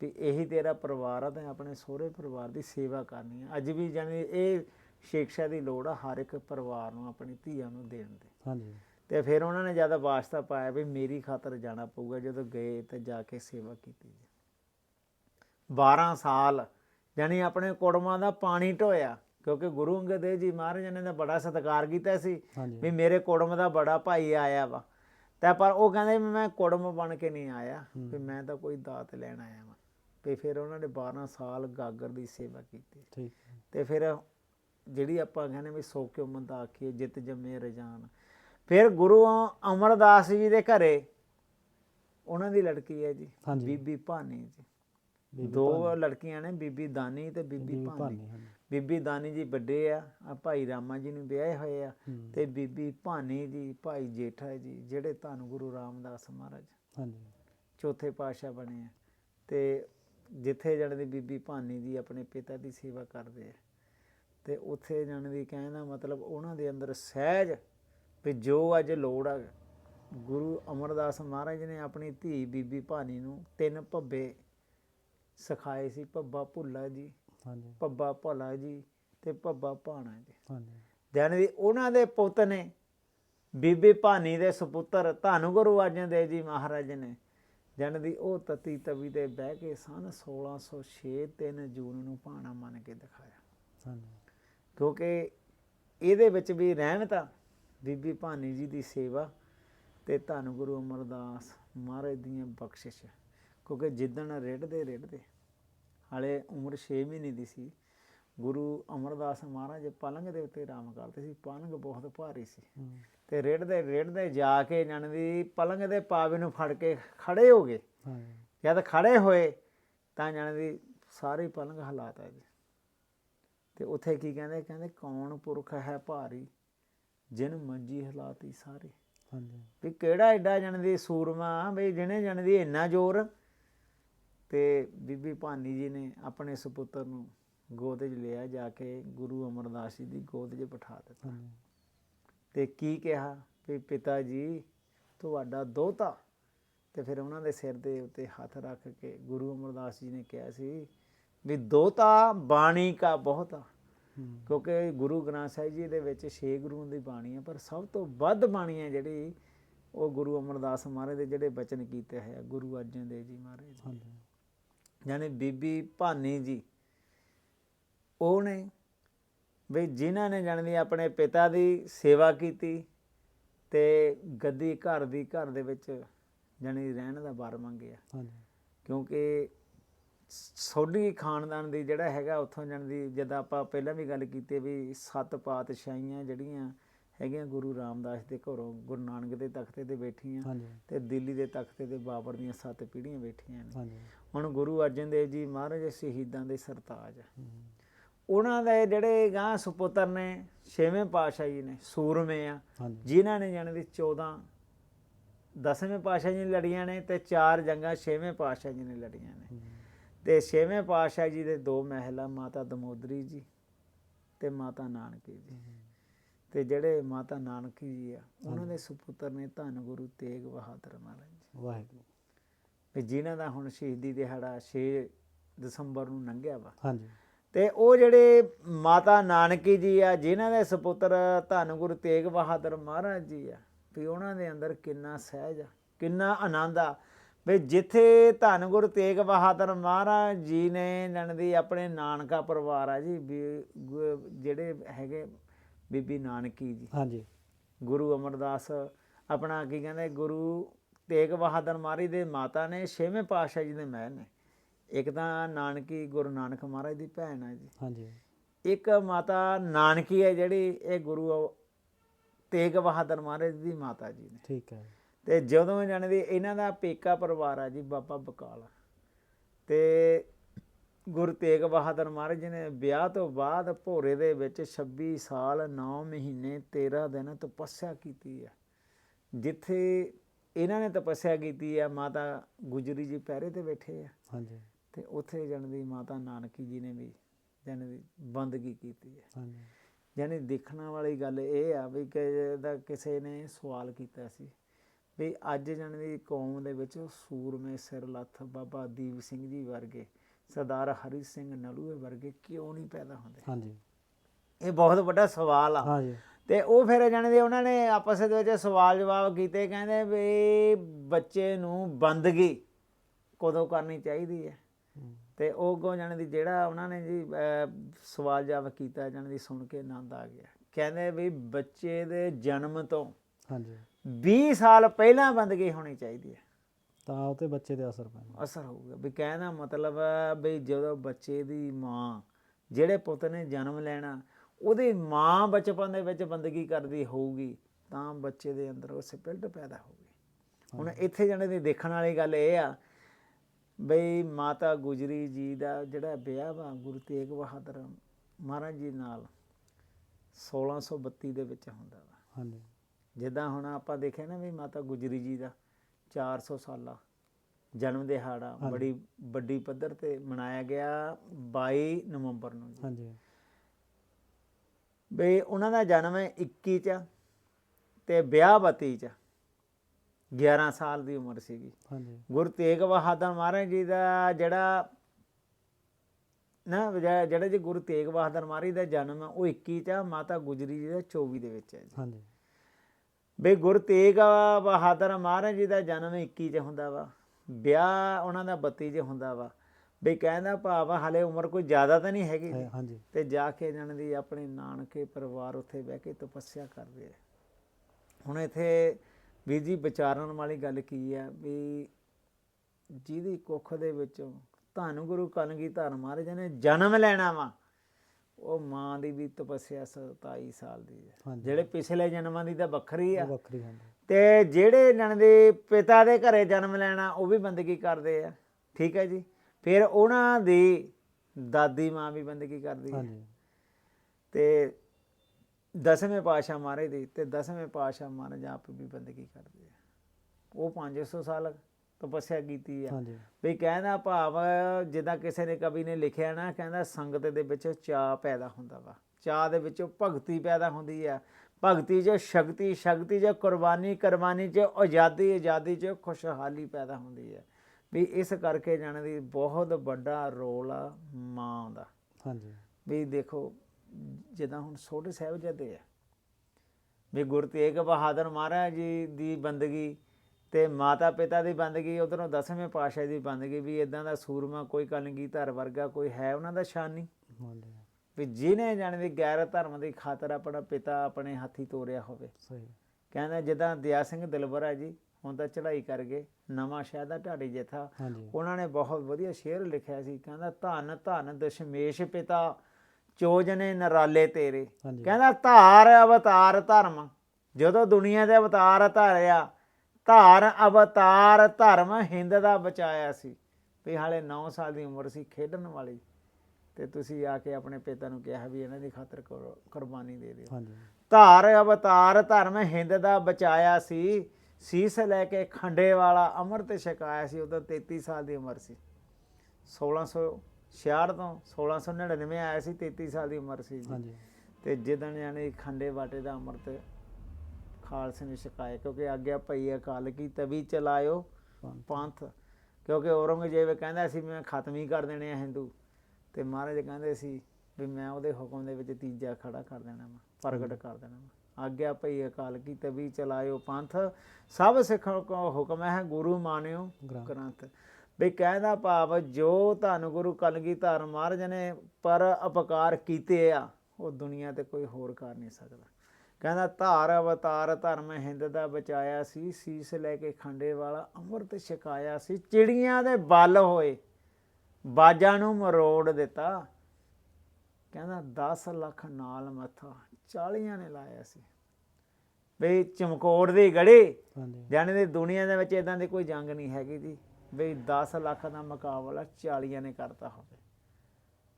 [SPEAKER 1] ਵੀ ਇਹੀ ਤੇਰਾ ਪਰਿਵਾਰ ਆ ਤੇ ਆਪਣੇ ਸਹੁਰੇ ਪਰਿਵਾਰ ਦੀ ਸੇਵਾ ਕਰਨੀ ਆ। ਅੱਜ ਵੀ ਜਾਨੀ ਇਹ ਸਿੱਖਿਆ ਦੀ ਲੋੜ ਆ ਹਰ ਇੱਕ ਪਰਿਵਾਰ ਨੂੰ ਆਪਣੀ ਧੀਆਂ ਨੂੰ ਦੇਣ ਦੀ।
[SPEAKER 2] ਹਾਂਜੀ।
[SPEAKER 1] ਤੇ ਫਿਰ ਉਹਨਾਂ ਨੇ ਜ਼ਿਆਦਾ ਵਾਸਤਾ ਪਾਇਆ ਵੀ ਮੇਰੀ ਖਾਤਰ ਜਾਣਾ ਪਊਗਾ ਜਦੋਂ ਗਏ ਤੇ ਜਾ ਕੇ ਸੇਵਾ ਕੀਤੀ ਜੀ। 12 ਸਾਲ ਜਾਨੀ ਆਪਣੇ ਕੁੜਮਾਂ ਦਾ ਪਾਣੀ ਢੋਇਆ। ਕਿਉਂਕਿ ਗੁਰੂ ਅੰਗਦ ਦੇਵ ਜੀ ਮਹਾਰਾਜ ਨੇ ਤਾਂ ਬੜਾ ਸਤਿਕਾਰ ਕੀਤਾ ਸੀ ਵੀ ਮੇਰੇ ਕੁੜਮ ਦਾ ਬੜਾ ਭਾਈ ਆਇਆ ਵਾ। ਤੇ ਪਰ ਉਹ ਕਹਿੰਦੇ ਮੈਂ ਕੁੜਮ ਬਣ ਕੇ ਨਹੀਂ ਆਇਆ ਵੀ ਮੈਂ ਤਾਂ ਕੋਈ ਦਾਤ ਲੈਣ ਆਇਆ ਵਾਂ। ਤੇ ਫਿਰ ਉਹਨਾਂ ਨੇ 12 ਸਾਲ ਗਾਗਰ ਦੀ ਸੇਵਾ ਕੀਤੀ।
[SPEAKER 2] ਠੀਕ
[SPEAKER 1] ਤੇ ਫਿਰ ਜਿਹੜੀ ਆਪਾਂ ਕਹਿੰਦੇ ਵੀ ਸੋ ਕਿਉ ਮੰਦਾ ਆਖੀਏ ਜਿਤ ਜੰਮੇ ਰਜਾਨ। ਫਿਰ ਗੁਰੂ ਅਮਰਦਾਸ ਜੀ ਦੇ ਘਰੇ ਉਹਨਾਂ ਦੀ ਲੜਕੀ ਹੈ ਜੀ। ਬੀਬੀ ਭਾਨੀ ਜੀ। ਦੋ ਲੜਕੀਆਂ ਨੇ ਬੀਬੀ ਦਾਨੀ ਤੇ ਬੀਬੀ ਭਾਨੀ। ਬੀਬੀ ਦਾਨੀ ਜੀ ਵੱਡੇ ਆ ਆ ਭਾਈ ਰਾਮਾ ਜੀ ਨੂੰ ਵਿਆਹੇ ਹੋਏ ਆ। ਤੇ ਬੀਬੀ ਭਾਨੀ ਜੀ ਭਾਈ ਜੇਠਾ ਜੀ ਜਿਹੜੇ ਧੰਨ ਗੁਰੂ ਰਾਮਦਾਸ ਮਹਾਰਾਜ
[SPEAKER 2] ਹਾਂਜੀ।
[SPEAKER 1] ਚੌਥੇ ਪਾਤਸ਼ਾਹ ਬਣੇ ਆ। ਤੇ ਜਿੱਥੇ ਜਾਣ ਦੀ ਬੀਬੀ ਭਾਨੀ ਜੀ ਆਪਣੇ ਪਿਤਾ ਦੀ ਸੇਵਾ ਕਰਦੇ ਆ। ਤੇ ਉੱਥੇ ਜਾਣ ਦੀ ਕਹਿਣ ਮਤਲਬ ਉਹਨਾਂ ਦੇ ਅੰਦਰ ਸਹਿਜ ਵੀ ਜੋ ਅੱਜ ਲੋੜ ਆ ਗੁਰੂ ਅਮਰਦਾਸ ਮਹਾਰਾਜ ਨੇ ਆਪਣੀ ਧੀ ਬੀਬੀ ਭਾਨੀ ਨੂੰ ਤਿੰਨ ਭੱਬੇ ਸਿਖਾਏ ਸੀ ਭੱਬਾ ਭੁੱਲਾ ਜੀ
[SPEAKER 2] ਹਾਂਜੀ।
[SPEAKER 1] ਭੱਬਾ ਭਲਾ ਜੀ ਤੇ ਭੱਬਾ ਭਾਣਾ ਜੀ।
[SPEAKER 2] ਹਾਂਜੀ।
[SPEAKER 1] ਦੀ ਉਹਨਾਂ ਦੇ ਪੁੱਤ ਨੇ ਬੀਬੀ ਭਾਨੀ ਦੇ ਸੁਪੁੱਤਰ ਧੰਨ ਗੁਰੂ ਅਰਜਨ ਦੇਵ ਜੀ ਮਹਾਰਾਜ ਨੇ ਦੀ ਉਹ ਤਤੀ ਤਵੀ ਤੇ ਬਹਿ ਕੇ ਸਨ 1606 3 ਜੂਨ ਨੂੰ ਭਾਣਾ ਮੰਨ ਕੇ ਦਿਖਾਇਆ।
[SPEAKER 2] ਹਾਂਜੀ।
[SPEAKER 1] ਕਿਉਂਕਿ ਇਹਦੇ ਵਿੱਚ ਵੀ ਰਹਿਮਤ ਆ ਬੀਬੀ ਭਾਨੀ ਜੀ ਦੀ ਸੇਵਾ ਤੇ ਧੰਨ ਗੁਰੂ ਅਮਰਦਾਸ ਮਹਾਰਾਜ ਦੀਆਂ ਬਖਸ਼ਿਸ਼। ਕਿਉਂਕਿ ਜਿੱਦਣ ਰਿੜਦੇ ਰਿੜਦੇ ਹਾਲੇ ਉਮਰ 6 ਮਹੀਨੇ ਦੀ ਸੀ। ਗੁਰੂ ਅਮਰਦਾਸ ਮਹਾਰਾਜ ਪਲੰਗ ਦੇ ਉੱਤੇ ਆਰਾਮ ਕਰਦੇ ਸੀ। ਪਲੰਗ ਬਹੁਤ ਭਾਰੀ ਸੀ। ਤੇ ਰਿੜਦੇ ਰਿੜਦੇ ਜਾ ਕੇ ਜਣ ਦੀ ਪਲੰਗ ਦੇ ਪਾਵੇ ਨੂੰ ਫੜ ਕੇ ਖੜੇ ਹੋ ਗਏ। ਜਦ ਖੜੇ ਹੋਏ ਤਾਂ ਜਣ ਦੀ ਸਾਰੀ ਪਲੰਗ ਹਲਾਤਾ ਜੀ ਤੇ ਉੱਥੇ ਕੀ ਕਹਿੰਦੇ ਕਹਿੰਦੇ ਕੌਣ ਪੁਰਖ ਹੈ ਭਾਰੀ ਜਿਨ ਮੰਜੀ ਹਲਾਤੀ ਸਾਰੀ।
[SPEAKER 2] ਹਾਂਜੀ।
[SPEAKER 1] ਵੀ ਕਿਹੜਾ ਐਡਾ ਜਣ ਦੀ ਸੂਰਮਾ ਵੀ ਜਿਹਨੇ ਜਣ ਦੀ ਇੰਨਾ ਜ਼ੋਰ ਤੇ ਬੀਬੀ ਭਾਨੀ ਜੀ ਨੇ ਆਪਣੇ ਸੁਪੁੱਤਰ ਨੂੰ ਗੋਦ 'ਚ ਲਿਆ ਜਾ ਕੇ ਗੁਰੂ ਅਮਰਦਾਸ ਜੀ ਦੀ ਗੋਦ 'ਚ ਬਿਠਾ ਦਿੱਤਾ। ਤੇ ਕੀ ਕਿਹਾ? ਵੀ ਪਿਤਾ ਜੀ ਤੁਹਾਡਾ ਦੋਤਾ। ਤੇ ਫਿਰ ਉਹਨਾਂ ਦੇ ਸਿਰ ਦੇ ਉੱਤੇ ਹੱਥ ਰੱਖ ਕੇ ਗੁਰੂ ਅਮਰਦਾਸ ਜੀ ਨੇ ਕਿਹਾ ਸੀ ਵੀ ਦੋਤਾ ਬਾਣੀ ਕਾ ਬਹੁਤਾ। ਕਿਉਂਕਿ ਗੁਰੂ ਗ੍ਰੰਥ ਸਾਹਿਬ ਜੀ ਦੇ ਵਿੱਚ ਛੇ ਗੁਰੂਆਂ ਦੀ ਬਾਣੀ ਹੈ ਪਰ ਸਭ ਤੋਂ ਵੱਧ ਬਾਣੀ ਹੈ ਜਿਹੜੀ ਉਹ ਗੁਰੂ ਅਮਰਦਾਸ ਮਹਾਰਾਜ ਦੇ ਜਿਹੜੇ ਬਚਨ ਕੀਤੇ ਹੈ ਗੁਰੂ ਅਰਜਨ ਦੇਵ ਜੀ ਮਹਾਰਾਜ ਜੀ ਯਾਨੀ ਬੀਬੀ ਭਾਨੀ ਜੀ ਉਹ ਨੇ ਵੀ ਜਿਨ੍ਹਾਂ ਨੇ ਜਾਣਦੀ ਆਪਣੇ ਪਿਤਾ ਦੀ ਸੇਵਾ ਕੀਤੀ ਤੇ ਗੱਦੀ ਘਰ ਦੀ ਘਰ ਦੇ ਵਿੱਚ ਜਾਣੀ ਰਹਿਣ ਦਾ ਵਰ ਮੰਗਿਆ।
[SPEAKER 2] ਹਾਂਜੀ।
[SPEAKER 1] ਕਿਉਂਕਿ ਸੋਢੀ ਖਾਨਦਾਨ ਦੀ ਜਿਹੜਾ ਹੈਗਾ ਉੱਥੋਂ ਜਾਣਦੀ ਜਦ ਆਪਾਂ ਪਹਿਲਾਂ ਵੀ ਗੱਲ ਕੀਤੀ ਵੀ ਸੱਤ ਪਾਤਸ਼ਾਹੀਆਂ ਜਿਹੜੀਆਂ ਹੈਗੀਆਂ ਗੁਰੂ ਰਾਮਦਾਸ ਦੇ ਘਰੋਂ ਗੁਰੂ ਨਾਨਕ ਦੇ ਤਖਤੇ ਤੇ ਬੈਠੀਆਂ। ਤੇ ਦਿੱਲੀ ਦੇ ਤਖਤੇ ਤੇ ਬਾਬਰ ਦੀਆਂ ਸੱਤ ਪੀੜ੍ਹੀਆਂ ਬੈਠੀਆਂ ਨੇ। ਹੁਣ ਗੁਰੂ ਅਰਜਨ ਦੇਵ ਜੀ ਮਹਾਰਾਜ ਸ਼ਹੀਦਾਂ ਦੇ ਸਰਤਾਜ। ਉਹਨਾਂ ਦੇ ਜਿਹੜੇ ਗਾਂ ਸੁਪੁੱਤਰ ਨੇ ਛੇਵੇਂ ਪਾਤਸ਼ਾਹ ਜੀ ਨੇ ਸੂਰਮੇ ਆ ਜਿਨ੍ਹਾਂ ਨੇ ਜਾਣੇ ਦੀ 14 ਦਸਵੇਂ ਪਾਤਸ਼ਾਹ ਜੀ ਨੇ ਲੜੀਆਂ ਨੇ ਤੇ ਚਾਰ ਜੰਗਾਂ ਛੇਵੇਂ ਪਾਤਸ਼ਾਹ ਜੀ ਨੇ ਲੜੀਆਂ ਨੇ। ਤੇ ਛੇਵੇਂ ਪਾਤਸ਼ਾਹ ਜੀ ਦੇ ਦੋ ਮਹਿਲਾ ਮਾਤਾ ਦਮੋਦਰੀ ਜੀ ਤੇ ਮਾਤਾ ਨਾਨਕੀ ਜੀ। ਤੇ ਜਿਹੜੇ ਮਾਤਾ ਨਾਨਕੀ ਜੀ ਆ ਉਹਨਾਂ ਦੇ ਸੁਪੁੱਤਰ ਨੇ ਧੰਨ ਗੁਰੂ ਤੇਗ ਬਹਾਦਰ ਮਹਾਰਾਜ ਜੀ।
[SPEAKER 2] ਵਾਹਿਗੁਰੂ।
[SPEAKER 1] ਵੀ ਜਿਨ੍ਹਾਂ ਦਾ ਹੁਣ ਸ਼ਹੀਦੀ ਦਿਹਾੜਾ 6 ਦਸੰਬਰ ਨੂੰ ਲੰਘਿਆ ਵਾ।
[SPEAKER 2] ਹਾਂਜੀ।
[SPEAKER 1] ਤੇ ਉਹ ਜਿਹੜੇ ਮਾਤਾ ਨਾਨਕੀ ਜੀ ਆ ਜਿਨ੍ਹਾਂ ਦੇ ਸੁਪੁੱਤਰ ਧੰਨ ਗੁਰੂ ਤੇਗ ਬਹਾਦਰ ਮਹਾਰਾਜ ਜੀ ਆ ਵੀ ਉਹਨਾਂ ਦੇ ਅੰਦਰ ਕਿੰਨਾ ਸਹਿਜ ਆ ਕਿੰਨਾ ਆਨੰਦ ਆ। ਵੀ ਜਿੱਥੇ ਧੰਨ ਗੁਰੂ ਤੇਗ ਬਹਾਦਰ ਮਹਾਰਾਜ ਜੀ ਨੇ ਨਣਦੀ ਆਪਣੇ ਨਾਨਕਾ ਪਰਿਵਾਰ ਆ ਜੀ ਜਿਹੜੇ ਹੈਗੇ ਬੀਬੀ ਨਾਨਕੀ ਜੀ।
[SPEAKER 2] ਹਾਂਜੀ।
[SPEAKER 1] ਗੁਰੂ ਅਮਰਦਾਸ ਆਪਣਾ ਕੀ ਕਹਿੰਦੇ ਗੁਰੂ ਤੇਗ ਬਹਾਦਰ ਮਹਾਰਾਜ ਦੇ ਮਾਤਾ ਨੇ ਛੇਵੇਂ ਪਾਤਸ਼ਾਹ ਜੀ ਦੇ ਮਹਿਲ ਨੇ। ਇੱਕ ਤਾਂ ਨਾਨਕੀ ਗੁਰੂ ਨਾਨਕ ਮਹਾਰਾਜ ਦੀ ਭੈਣ ਹੈ ਜੀ।
[SPEAKER 2] ਹਾਂਜੀ।
[SPEAKER 1] ਇੱਕ ਮਾਤਾ ਨਾਨਕੀ ਹੈ ਜਿਹੜੀ ਇਹ ਗੁਰੂ ਤੇਗ ਬਹਾਦਰ ਮਹਾਰਾਜ ਦੀ ਮਾਤਾ ਜੀ ਨੇ।
[SPEAKER 2] ਠੀਕ ਹੈ।
[SPEAKER 1] ਤੇ ਜਦੋਂ ਜਾਣਦੇ ਇਹਨਾਂ ਦਾ ਪੇਕਾ ਪਰਿਵਾਰ ਆ ਜੀ ਬਾਬਾ ਬਕਾਲਾ। ਤੇ ਗੁਰੂ ਤੇਗ ਬਹਾਦਰ ਮਹਾਰਾਜ ਜੀ ਨੇ ਵਿਆਹ ਤੋਂ ਬਾਅਦ ਭੋਰੇ ਦੇ ਵਿੱਚ 26 ਸਾਲ 9 ਮਹੀਨੇ 13 ਦਿਨ ਤਪੱਸਿਆ ਕੀਤੀ ਹੈ। ਜਿੱਥੇ ਇਹਨਾਂ ਨੇ ਤਪੱਸਿਆ ਕੀਤੀ ਹੈ ਮਾਤਾ ਗੁਜਰੀ ਜੀ ਪਹਿਰੇ ਤੇ ਬੈਠੇ ਆ।
[SPEAKER 2] ਹਾਂਜੀ।
[SPEAKER 1] ਤੇ ਉੱਥੇ ਜਾਣਦੀ ਮਾਤਾ ਨਾਨਕੀ ਜੀ ਨੇ ਵੀ ਜਾਣਦੀ ਬੰਦਗੀ ਕੀਤੀ ਹੈ।
[SPEAKER 2] ਹਾਂਜੀ।
[SPEAKER 1] ਯਾਨੀ ਦੇਖਣ ਵਾਲੀ ਗੱਲ ਇਹ ਆ ਵੀ ਕਿ ਦਾ ਕਿਸੇ ਨੇ ਸਵਾਲ ਕੀਤਾ ਸੀ। ਵੀ ਅੱਜ ਜਣ ਦੀ ਕੌਮ ਦੇ ਵਿੱਚ ਸੂਰਮੇ ਸਿਰ ਲੱਥ ਬਾਬਾ ਦੀਪ ਸਿੰਘ ਜੀ ਵਰਗੇ ਸਰਦਾਰ ਹਰੀ ਸਿੰਘ ਨਲੂਏ ਵਰਗੇ ਕਿਉਂ ਨਹੀਂ ਪੈਦਾ ਹੁੰਦੇ?
[SPEAKER 2] ਹਾਂਜੀ।
[SPEAKER 1] ਇਹ ਬਹੁਤ ਵੱਡਾ ਸਵਾਲ ਆ।
[SPEAKER 2] ਹਾਂਜੀ।
[SPEAKER 1] ਤੇ ਉਹ ਫਿਰ ਜਾਣੇ ਦੇ ਉਹਨਾਂ ਨੇ ਆਪਸ ਦੇ ਵਿੱਚ ਸਵਾਲ ਜਵਾਬ ਕੀਤੇ ਕਹਿੰਦੇ ਵੀ ਬੱਚੇ ਨੂੰ ਬੰਦਗੀ ਕਦੋਂ ਕਰਨੀ ਚਾਹੀਦੀ ਹੈ? ਤੇ ਉਹ ਕੋ ਜਾਣੇ ਦੀ ਜਿਹੜਾ ਉਹਨਾਂ ਨੇ ਜੀ ਸਵਾਲ ਜਵਾਬ ਕੀਤਾ ਜਾਣੇ ਦੀ ਸੁਣ ਕੇ ਆਨੰਦ ਆ ਗਿਆ। ਕਹਿੰਦੇ ਵੀ ਬੱਚੇ ਦੇ ਜਨਮ ਤੋਂ
[SPEAKER 2] ਹਾਂਜੀ।
[SPEAKER 1] 20 ਸਾਲ ਪਹਿਲਾਂ ਬੰਦਗੀ ਹੋਣੀ ਚਾਹੀਦੀ ਹੈ।
[SPEAKER 2] ਤਾਂ ਉਹ ਤੇ ਬੱਚੇ ਦੇ ਅਸਰ ਪੈਂਦਾ।
[SPEAKER 1] ਅਸਰ ਹੋਊਗਾ। ਵੀ ਕਹਿਣਾ ਮਤਲਬ ਹੈ ਵੀ ਜਦੋਂ ਬੱਚੇ ਦੀ ਮਾਂ ਜਿਹੜੇ ਪੁੱਤ ਨੇ ਜਨਮ ਲੈਣਾ ਉਹਦੀ ਮਾਂ ਬਚਪਨ ਦੇ ਵਿੱਚ ਬੰਦਗੀ ਕਰਦੀ ਹੋਊਗੀ ਤਾਂ ਬੱਚੇ ਦੇ ਅੰਦਰ ਉਹ ਸਪਿਰਟ ਪੈਦਾ ਹੋਊਗੀ। ਹੁਣ ਇੱਥੇ ਜਾਣੇ ਦੀ ਦੇਖਣ ਵਾਲੀ ਗੱਲ ਇਹ ਆ ਬਈ ਮਾਤਾ ਗੁਜਰੀ ਜੀ ਦਾ ਜਿਹੜਾ ਵਿਆਹ ਵਾ ਗੁਰੂ ਤੇਗ ਬਹਾਦਰ ਮਹਾਰਾਜ ਜੀ ਨਾਲ 1632 ਦੇ ਵਿੱਚ ਹੁੰਦਾ ਵਾ।
[SPEAKER 2] ਹਾਂਜੀ।
[SPEAKER 1] ਜਿੱਦਾਂ ਹੁਣ ਆਪਾਂ ਦੇਖਿਆ ਨਾ ਵੀ ਮਾਤਾ ਗੁਜਰੀ ਜੀ ਦਾ 400 ਸਾਲਾ ਜਨਮ ਦਿਹਾੜਾ। ਬੜੀ ਵੱਡੀ ਪੱਧਰ ਤੇ ਮਨਾਇਆ ਗਿਆ 22 ਨਵੰਬਰ ਨੂੰ ਜੀ।
[SPEAKER 2] ਹਾਂਜੀ।
[SPEAKER 1] ਵੀ ਉਹਨਾਂ ਦਾ ਜਨਮ ਹੈ 21 ਚ ਤੇ ਵਿਆਹ 32 ਚ 11 ਸਾਲ ਦੀ ਉਮਰ ਸੀਗੀ।
[SPEAKER 2] ਹਾਂਜੀ।
[SPEAKER 1] ਗੁਰੂ ਤੇਗ ਬਹਾਦਰ ਮਹਾਰਾਜ ਜੀ ਦਾ ਜਿਹੜਾ ਨਾ ਜਿਹੜਾ ਜੀ ਗੁਰੂ ਤੇਗ ਬਹਾਦਰ ਮਹਾਰਾਜ ਦਾ ਜਨਮ ਹੈ ਉਹ 21 ਚ ਮਾਤਾ ਗੁਜਰੀ ਜੀ ਦਾ 24 ਦੇ ਵਿੱਚ ਹੈ ਜੀ।
[SPEAKER 2] ਹਾਂਜੀ।
[SPEAKER 1] ਬਈ ਗੁਰੂ ਤੇਗ ਬਹਾਦਰ ਮਹਾਰਾਜ ਜੀ ਦਾ ਜਨਮ 21 ਚ ਹੁੰਦਾ ਵਾ ਵਿਆਹ ਉਹਨਾਂ ਦਾ 32 ਚ ਹੁੰਦਾ ਵਾ। ਬਈ ਕਹਿੰਦਾ ਭਾਵ ਹਲੇ ਉਮਰ ਕੋਈ ਜ਼ਿਆਦਾ ਤਾਂ ਨਹੀਂ ਹੈਗੀ।
[SPEAKER 2] ਹੈ, ਹਾਂਜੀ।
[SPEAKER 1] ਤੇ ਜਾ ਕੇ ਜਾਣ ਦੀ ਆਪਣੇ ਨਾਨਕੇ ਪਰਿਵਾਰ ਉੱਥੇ ਬਹਿ ਕੇ ਤਪੱਸਿਆ ਕਰਦੇ ਆ। ਹੁਣ ਇੱਥੇ ਵੀਰ ਜੀ ਵਿਚਾਰਨ ਵਾਲੀ ਗੱਲ ਕੀ ਆ? ਵੀ ਜਿਹਦੀ ਕੁੱਖ ਦੇ ਵਿੱਚੋਂ ਧੰਨ ਗੁਰੂ ਕਲਗੀ ਧਰ ਮਹਾਰਾਜ ਨੇ ਜਨਮ ਲੈਣਾ ਵਾ। ਉਹ ਮਾਂ ਦੀ ਵੀ ਤਪੱਸਿਆ 27 ਸਾਲ ਦੀ ਹੈ। ਜਿਹੜੇ ਪਿਛਲੇ ਜਨਮਾਂ ਦੀ ਤਾਂ ਵੱਖਰੀ ਆ।
[SPEAKER 2] ਵੱਖਰੀ ਹਾਂਜੀ।
[SPEAKER 1] ਤੇ ਜਿਹੜੇ ਜਣ ਦੇ ਪਿਤਾ ਦੇ ਘਰੇ ਜਨਮ ਲੈਣਾ ਉਹ ਵੀ ਬੰਦਗੀ ਕਰਦੇ ਆ। ਠੀਕ ਹੈ ਜੀ? ਫਿਰ ਉਹਨਾਂ ਦੀ ਦਾਦੀ ਮਾਂ ਵੀ ਬੰਦਗੀ ਕਰਦੀ ਹੈ। ਤੇ ਦਸਵੇਂ ਪਾਤਸ਼ਾਹ ਮਹਾਰਾਜ ਦੀ ਤੇ ਦਸਵੇਂ ਪਾਤਸ਼ਾਹ ਮਹਾਰਾਜ ਆਪ ਵੀ ਬੰਦਗੀ ਕਰਦੇ ਆ। ਉਹ 500 ਸਾਲ ਤਪੱਸਿਆ ਕੀਤੀ ਆ।
[SPEAKER 2] ਹਾਂਜੀ।
[SPEAKER 1] ਵੀ ਕਹਿੰਦਾ ਭਾਵ ਜਿੱਦਾਂ ਕਿਸੇ ਨੇ ਕਵੀ ਨੇ ਲਿਖਿਆ ਨਾ ਕਹਿੰਦਾ ਸੰਗਤ ਦੇ ਵਿੱਚ ਚਾਹ ਪੈਦਾ ਹੁੰਦਾ ਵਾ। ਚਾਹ ਦੇ ਵਿੱਚੋਂ ਭਗਤੀ ਪੈਦਾ ਹੁੰਦੀ ਆ। ਭਗਤੀ 'ਚ ਸ਼ਕਤੀ ਸ਼ਕਤੀ 'ਚ ਕੁਰਬਾਨੀ ਕੁਰਬਾਨੀ 'ਚ ਆਜ਼ਾਦੀ ਆਜ਼ਾਦੀ 'ਚ ਖੁਸ਼ਹਾਲੀ ਪੈਦਾ ਹੁੰਦੀ ਹੈ ਵੀ ਇਸ ਕਰਕੇ ਜਾਣ ਦੀ ਬਹੁਤ ਵੱਡਾ ਰੋਲ ਆ ਮਾਂ ਦਾ।
[SPEAKER 2] ਹਾਂਜੀ।
[SPEAKER 1] ਵੀ ਦੇਖੋ ਜਿੱਦਾਂ ਹੁਣ ਛੋਟੇ ਸਾਹਿਬਜ਼ਾਦੇ ਆ। ਵੀ ਗੁਰੂ ਤੇਗ ਬਹਾਦਰ ਮਹਾਰਾਜ ਜੀ ਦੀ ਬੰਦਗੀ ਤੇ ਮਾਤਾ ਪਿਤਾ ਦੀ ਬੰਦਗੀ ਉਧਰੋਂ ਦਸਵੇਂ ਪਾਤਸ਼ਾਹ ਦੀ ਬੰਦਗੀ ਵੀ ਇਦਾਂ ਦਾ ਸੂਰਮਾ ਕੋਈ ਕਲਗੀ ਧਰ ਵਰਗਾ ਕੋਈ ਹੈ ਉਹਨਾਂ ਦਾ ਸ਼ਾਨ ਨਹੀਂ। ਵੀ ਜਿਹਨੇ ਜਾਣ ਦੀ ਗੈਰ ਧਰਮ ਦੀ ਖਾਤਰ ਆਪਣਾ ਪਿਤਾ ਆਪਣੇ ਹੱਥੀ ਤੋਰਿਆ ਹੋਵੇ।
[SPEAKER 2] ਸਹੀ।
[SPEAKER 1] ਕਹਿੰਦਾ ਜਿੱਦਾਂ ਦਿਆ ਸਿੰਘ ਦਿਲਬਰ ਹੈ ਜੀ ਹੁਣ ਤਾਂ ਚੜ੍ਹਾਈ ਕਰ ਗਏ ਨਵਾਂ ਸ਼ਹਿਰ ਦਾ ਢਾਡੀ ਜਥਾ ਉਹਨਾਂ ਨੇ ਬਹੁਤ ਵਧੀਆ ਸ਼ੇਅਰ ਲਿਖਿਆ ਸੀ ਕਹਿੰਦਾ ਧੰਨ ਧੰਨ ਦਸ਼ਮੇਸ਼ ਪਿਤਾ ਚੋਜਨੇ ਨਰਾਲੇ ਤੇਰੇ। ਕਹਿੰਦਾ ਧਾਰ ਅਵਤਾਰ ਧਰਮ। ਜਦੋਂ ਦੁਨੀਆ ਦੇ ਅਵਤਾਰ ਧਾਰਿਆ ਧਾਰ ਅਵਤਾਰ ਧਰਮ ਹਿੰਦ ਦਾ ਬਚਾਇਆ ਸੀ। ਵੀ ਹਾਲੇ 9 ਸਾਲ ਦੀ ਉਮਰ ਸੀ ਖੇਡਣ ਵਾਲੀ। ਤੇ ਤੁਸੀਂ ਆ ਕੇ ਆਪਣੇ ਪਿਤਾ ਨੂੰ ਕਿਹਾ ਵੀ ਇਹਨਾਂ ਦੀ ਖਾਤਰ ਕਰੋ- ਕੁਰਬਾਨੀ ਦੇ ਦਿਓ।
[SPEAKER 2] ਹਾਂਜੀ।
[SPEAKER 1] ਧਾਰ ਅਵਤਾਰ ਧਰਮ ਹਿੰਦ ਦਾ ਬਚਾਇਆ ਸੀ। ਸੀਸ ਲੈ ਕੇ ਖੰਡੇ ਵਾਲਾ ਅੰਮ੍ਰਿਤ ਛਕਾਇਆ ਸੀ। ਉਦੋਂ 33 ਸਾਲ ਦੀ ਉਮਰ ਸੀ। 1666 ਤੋਂ 1699 ਆਇਆ ਸੀ 33 ਸਾਲ ਦੀ ਉਮਰ ਸੀ
[SPEAKER 2] ਹਾਂਜੀ।
[SPEAKER 1] ਤੇ ਜਿੱਦਣ ਯਾਨੀ ਖੰਡੇ ਬਾਟੇ ਦਾ ਅੰਮ੍ਰਿਤ ਖਾਲਸੇ ਨੇ ਛਕਾਇਆ ਕਿਉਂਕਿ ਆਗਿਆ ਪਈ ਅਕਾਲ ਕੀ ਤਵੀ ਚਲਾਇਓ
[SPEAKER 2] ਪੰਥ।
[SPEAKER 1] ਕਿਉਂਕਿ ਔਰੰਗਜ਼ੇਬ ਕਹਿੰਦਾ ਸੀ ਮੈਂ ਖਤਮ ਹੀ ਕਰ ਦੇਣੇ ਆ ਹਿੰਦੂ। ਤੇ ਮਹਾਰਾਜ ਕਹਿੰਦੇ ਸੀ ਵੀ ਮੈਂ ਉਹਦੇ ਹੁਕਮ ਦੇ ਵਿੱਚ ਤੀਜਾ ਖੜਾ ਕਰ ਦੇਣਾ ਵਾ ਪ੍ਰਗਟ ਕਰ ਦੇਣਾ ਵਾ। ਆਗਿਆ ਪਈ ਅਕਾਲ ਕੀ ਤਵੀ ਚਲਾਇਓ ਪੰਥ। ਸਭ ਸਿੱਖਾਂ ਕੋ ਹੁਕਮ ਹੈ ਗੁਰੂ ਮਾਨਿਓ
[SPEAKER 2] ਗ੍ਰੰਥ।
[SPEAKER 1] ਗ੍ਰੰਥ। ਵੀ ਕਹਿੰਦਾ ਭਾਵ ਜੋ ਧੰਨ ਗੁਰੂ ਕਲਗੀਧਰ ਮਹਾਰਾਜ ਨੇ ਪਰ ਅਪਕਾਰ ਕੀਤੇ ਆ ਉਹ ਦੁਨੀਆ ਤੇ ਕੋਈ ਹੋਰ ਕਰ ਨਹੀਂ ਸਕਦਾ। ਕਹਿੰਦਾ ਧਾਰ ਅਵਤਾਰ ਧਰਮ ਹਿੰਦ ਦਾ ਬਚਾਇਆ ਸੀ ਸੀਸ ਲੈ ਕੇ ਖੰਡੇ ਵਾਲਾ ਅੰਮ੍ਰਿਤ ਛਕਾਇਆ ਸੀ। ਚਿੜੀਆਂ ਦੇ ਬਲ ਹੋਏ ਬਾਜਾਂ ਨੂੰ ਮਰੋੜ ਦਿੱਤਾ। ਕਹਿੰਦਾ 10 ਲੱਖ ਨਾਲ ਮੱਥਾ 40 ਨੇ ਲਾਇਆ ਸੀ। ਵੀ ਚਮਕੌਰ ਦੀ ਗੜੀ ਜਾਣੇ ਦੀ ਦੁਨੀਆ ਦੇ ਵਿੱਚ ਇਦਾਂ ਦੀ ਕੋਈ ਜੰਗ ਨਹੀਂ ਹੈਗੀ ਜੀ। ਵੀ 10 ਲੱਖ ਦਾ ਮੁਕਾਬਲਾ 40 ਨੇ ਕਰਤਾ ਹੋਵੇ।